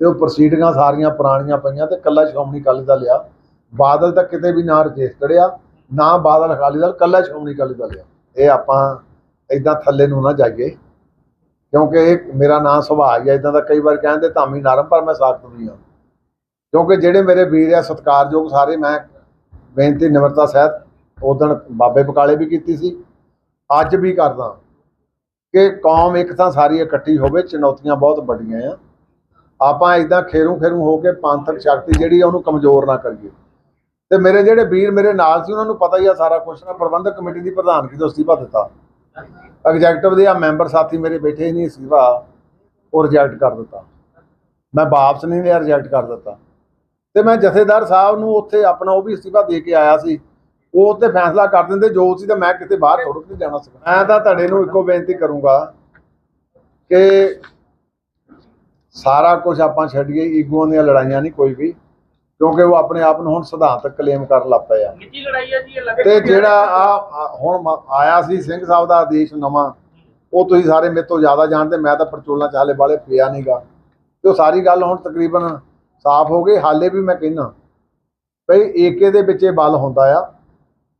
ਤੇ ਉਹ ਪ੍ਰੋਸੀਡਿੰਗਾਂ ਸਾਰੀਆਂ ਪੁਰਾਣੀਆਂ ਪਈਆਂ ਤੇ ਕੱਲਾ ਸ਼੍ਰੋਮਣੀ ਅਕਾਲੀ ਦਲ ਆ। ਬਾਦਲ ਤਾਂ ਕਿਤੇ ਵੀ ਨਾ ਰਜਿਸਟਰਡ ਆ ਨਾ ਬਾਦਲ ਅਕਾਲੀ ਦਲ, ਕੱਲਾ ਸ਼੍ਰੋਮਣੀ ਅਕਾਲੀ ਦਲ ਆ। ਇਹ ਆਪਾਂ ਇਦਾਂ ਥੱਲੇ ਨੂੰ ਨਾ ਜਾਈਏ, ਕਿਉਂਕਿ ਇਹ ਮੇਰਾ ਨਾਂ ਸੁਭਾਅ ਹੀ ਆ ਇਦਾਂ ਦਾ ਕਈ ਵਾਰ ਕਹਿੰਦੇ ਧਾਮੀ ਨਰਮ, ਪਰ ਮੈਂ ਸਾਖਤ ਵੀ ਹਾਂ। ਕਿਉਂਕਿ ਜਿਹੜੇ ਮੇਰੇ ਵੀਰ ਆ, ਸਤਿਕਾਰਯੋਗ ਸਾਰੇ, ਮੈਂ ਬੇਨਤੀ ਨਿਮਰਤਾ ਸਹਿਤ ਉਦਣ ਬਾਬੇ ਬਕਾਲੇ ਵੀ ਕੀਤੀ ਸੀ। ਅੱਜ ਵੀ ਕਰਦਾ ਕਿ ਕੌਮ ਇੱਕ ਤਾਂ ਸਾਰੀ ਇਕੱਠੀ ਹੋਵੇ, ਚੁਣੌਤੀਆਂ ਬਹੁਤ ਵੱਡੀਆਂ ਆ। ਆਪਾਂ ਇਦਾਂ ਖੇਰੂ ਖੇਰੂ ਹੋ ਕੇ ਪੰਥਕ ਸ਼ਕਤੀ ਜਿਹੜੀ ਆ, ਉਹਨੂੰ ਕਮਜ਼ੋਰ ਨਾ ਕਰੀਏ। ਤੇ ਮੇਰੇ ਜਿਹੜੇ ਵੀਰ ਮੇਰੇ ਨਾਲ ਸੀ, ਉਹਨਾਂ ਨੂੰ ਪਤਾ ਹੀ ਆ ਸਾਰਾ ਕੁਝ ਨਾ, ਪ੍ਰਬੰਧਕ ਕਮੇਟੀ ਦੀ ਪ੍ਰਧਾਨਗੀ ਤੋਂ ਅਸਤੀਫਾ ਦਿੱਤਾ। ਐਗਜ਼ੈਕਟਿਵ ਦੇ ਆ ਮੈਂਬਰ ਸਾਥੀ ਮੇਰੇ ਬੈਠੇ ਨਹੀਂ ਅਸਤੀਫਾ ਉਹ ਰਿਜੈਕਟ ਕਰ ਦਿੱਤਾ। ਮੈਂ ਵਾਪਸ ਨਹੀਂ ਲਿਆ ਰਿਜੈਕਟ ਕਰ ਦਿੱਤਾ। ਤੇ ਮੈਂ ਜਥੇਦਾਰ ਸਾਹਿਬ ਨੂੰ ਉੱਥੇ ਆਪਣਾ ਉਹ ਵੀ ਅਸਤੀਫਾ ਦੇ ਕੇ ਆਇਆ ਸੀ। ਉਹ ਉੱਤੇ ਫੈਸਲਾ ਕਰ ਦਿੰਦੇ, ਜੋ ਸੀ ਤਾਂ ਮੈਂ ਕਿਤੇ ਬਾਹਰ ਥੋੜ੍ਹਾ ਨਹੀਂ ਜਾਣਾ ਸੀ। ਮੈਂ ਤਾਂ ਤੁਹਾਡੇ ਨੂੰ ਇੱਕੋ ਬੇਨਤੀ ਕਰੂੰਗਾ ਕਿ ਸਾਰਾ ਕੁਝ ਆਪਾਂ ਛੱਡੀਏ, ਈਗੋਆਂ ਦੀਆਂ ਲੜਾਈਆਂ ਨਹੀਂ ਕੋਈ ਵੀ। ਕਿਉਂਕਿ ਉਹ ਆਪਣੇ ਆਪ ਨੂੰ ਹੁਣ ਸਿਧਾਂਤਕ ਕਲੇਮ ਕਰਨ ਲੱਗ ਪਏ ਆ। ਨਿੱਜੀ ਲੜਾਈ ਹੈ ਜੀ ਇਹ ਲੱਗ ਤੇ ਜਿਹੜਾ ਆ? ਹੁਣ ਮ- ਆਇਆ ਸੀ ਸਿੰਘ ਸਾਹਿਬ ਦਾ ਆਦੇਸ਼ ਨਵਾਂ ਉਹ ਤੁਸੀਂ ਸਾਰੇ ਮੇਰੇ ਤੋਂ ਜ਼ਿਆਦਾ ਜਾਣਦੇ ਮੈਂ ਤਾਂ ਪਰਚੋਲਾਂ ਚਾਲੇ ਵਾਲੇ ਪਿਆ ਨਹੀਂਗਾ ਤੇ ਉਹ ਸਾਰੀ ਗੱਲ ਹੁਣ ਤਕਰੀਬਨ ਸਾਫ਼ ਹੋ ਗਈ ਹਾਲੇ ਵੀ ਮੈਂ ਕਹਿੰਦਾ। ਭਈ ਏਕੇ ਦੇ ਵਿੱਚ ਇਹ ਬਲ ਹੁੰਦਾ ਆ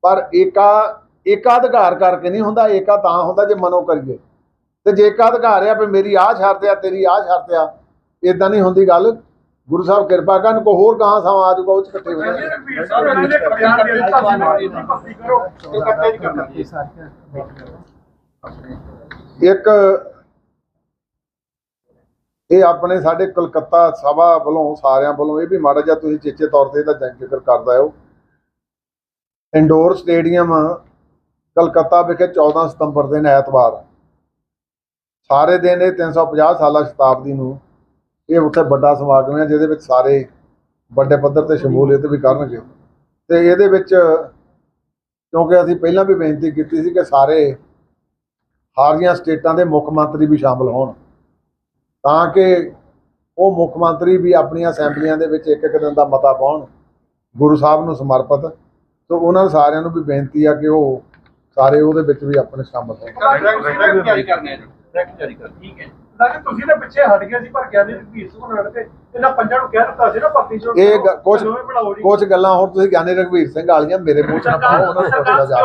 ਪਰ ਏਕਾ ਏਕਾ ਅਧਿਕਾਰ ਕਰਕੇ ਨਹੀਂ ਹੁੰਦਾ ਏਕਾ ਤਾਂ ਹੁੰਦਾ ਜੇ ਮਨੋਂ ਕਰੀਏ। ਤੇ ਜੇ ਏਕਾ ਅਧਿਕਾਰ ਆ ਵੀ ਮੇਰੀ ਆਹ ਸ਼ਰਤ ਆ ਤੇਰੀ ਆਹ ਸ਼ਰਤ ਆ ਇਦਾਂ ਨਹੀਂ ਹੁੰਦੀ ਗੱਲ। ਗੁਰੂ ਸਾਹਿਬ ਕਿਰਪਾ ਕਰਨ ਕੋ ਹੋਰ ਗਾਂ ਸਮਾਂ ਆ ਜਾਊਗਾ ਉਹ 'ਚ ਇਕੱਠੇ ਹੋ ਜਾਣਗੇ ਇੱਕ ਇਹ ਆਪਣੇ ਸਾਡੇ ਕਲਕੱਤਾ ਸਭਾ ਵੱਲੋਂ ਸਾਰਿਆਂ ਵੱਲੋਂ ਇਹ ਵੀ ਮਾੜਾ ਜਿਹਾ ਤੁਸੀਂ ਚੇਚੇ ਤੌਰ ਤੇ ਇਹਦਾ ਜ਼ਿਕਰ ਕਰਦਾ ਹੋ ਇੰਡੋਰ ਸਟੇਡੀਅਮ ਕਲਕੱਤਾ ਵਿਖੇ 14 ਸਤੰਬਰ ਦਿਨ ਐਤਵਾਰ। ਸਾਰੇ ਦਿਨ ਇਹ 350 ਸਾਲਾ ਸ਼ਤਾਬਦੀ ਨੂੰ ਇਹ ਉੱਥੇ ਵੱਡਾ ਸਮਾਗਮ ਹੈ, ਜਿਹਦੇ ਵਿੱਚ ਸਾਰੇ ਵੱਡੇ ਪੱਧਰ ਤੇ ਸ਼ਮੂਲੀਅਤ ਵੀ ਕਰਨਗੇ। ਤੇ ਇਹਦੇ ਵਿੱਚ ਕਿਉਂਕਿ ਅਸੀਂ ਪਹਿਲਾਂ ਵੀ ਬੇਨਤੀ ਕੀਤੀ ਸੀ ਕਿ ਸਾਰੇ ਹਾਰੀਆਂ ਸਟੇਟਾਂ ਦੇ ਮੁੱਖ ਮੰਤਰੀ ਵੀ ਸ਼ਾਮਲ ਹੋਣ, ਤਾਂ ਕਿ ਉਹ ਮੁੱਖ ਮੰਤਰੀ ਵੀ ਆਪਣੀਆਂ ਅਸੈਂਬਲੀਆਂ ਦੇ ਵਿੱਚ ਇੱਕ ਇੱਕ ਦਿਨ ਦਾ ਮਤਾ ਪਾਉਣ, ਗੁਰੂ ਸਾਹਿਬ ਨੂੰ ਸਮਰਪਿਤ। ਸੋ ਉਹਨਾਂ ਸਾਰਿਆਂ ਨੂੰ ਵੀ ਬੇਨਤੀ ਆ ਕਿ ਉਹ ਸਾਰੇ ਉਹਦੇ ਵਿੱਚ ਵੀ ਆਪਣੇ ਸ਼ਾਮਲ ਹੋਣ। ਕਿ ਤੁਸੀਂ ਤਾਂ ਪਿੱਛੇ ਹਟ ਗਏ ਸੀ ਪਰ ਗਿਆਨੀ ਰਘਬੀਰ ਸਿੰਘ ਹੋਣਾ ਨੇ ਤੇ ਇਹਨਾਂ ਪੰਜਾਂ ਨੂੰ ਕਹਿ ਦਿੱਤਾ ਸੀ ਨਾ ਭਰਤੀ ਚੋਂ ਇਹ ਜੀ। ਕੁਝ ਗੱਲਾਂ ਹੁਣ ਤੁਸੀਂ ਗਿਆਨੀ ਰਘਵੀਰ ਸਿੰਘ ਵਾਲੀਆਂ ਮੇਰੇ ਮੂੰਹ ਚ ਨਾ ਪਾਓ ਉਹਨਾਂ ਨੂੰ ਪੁੱਛਿਆ ਜਾ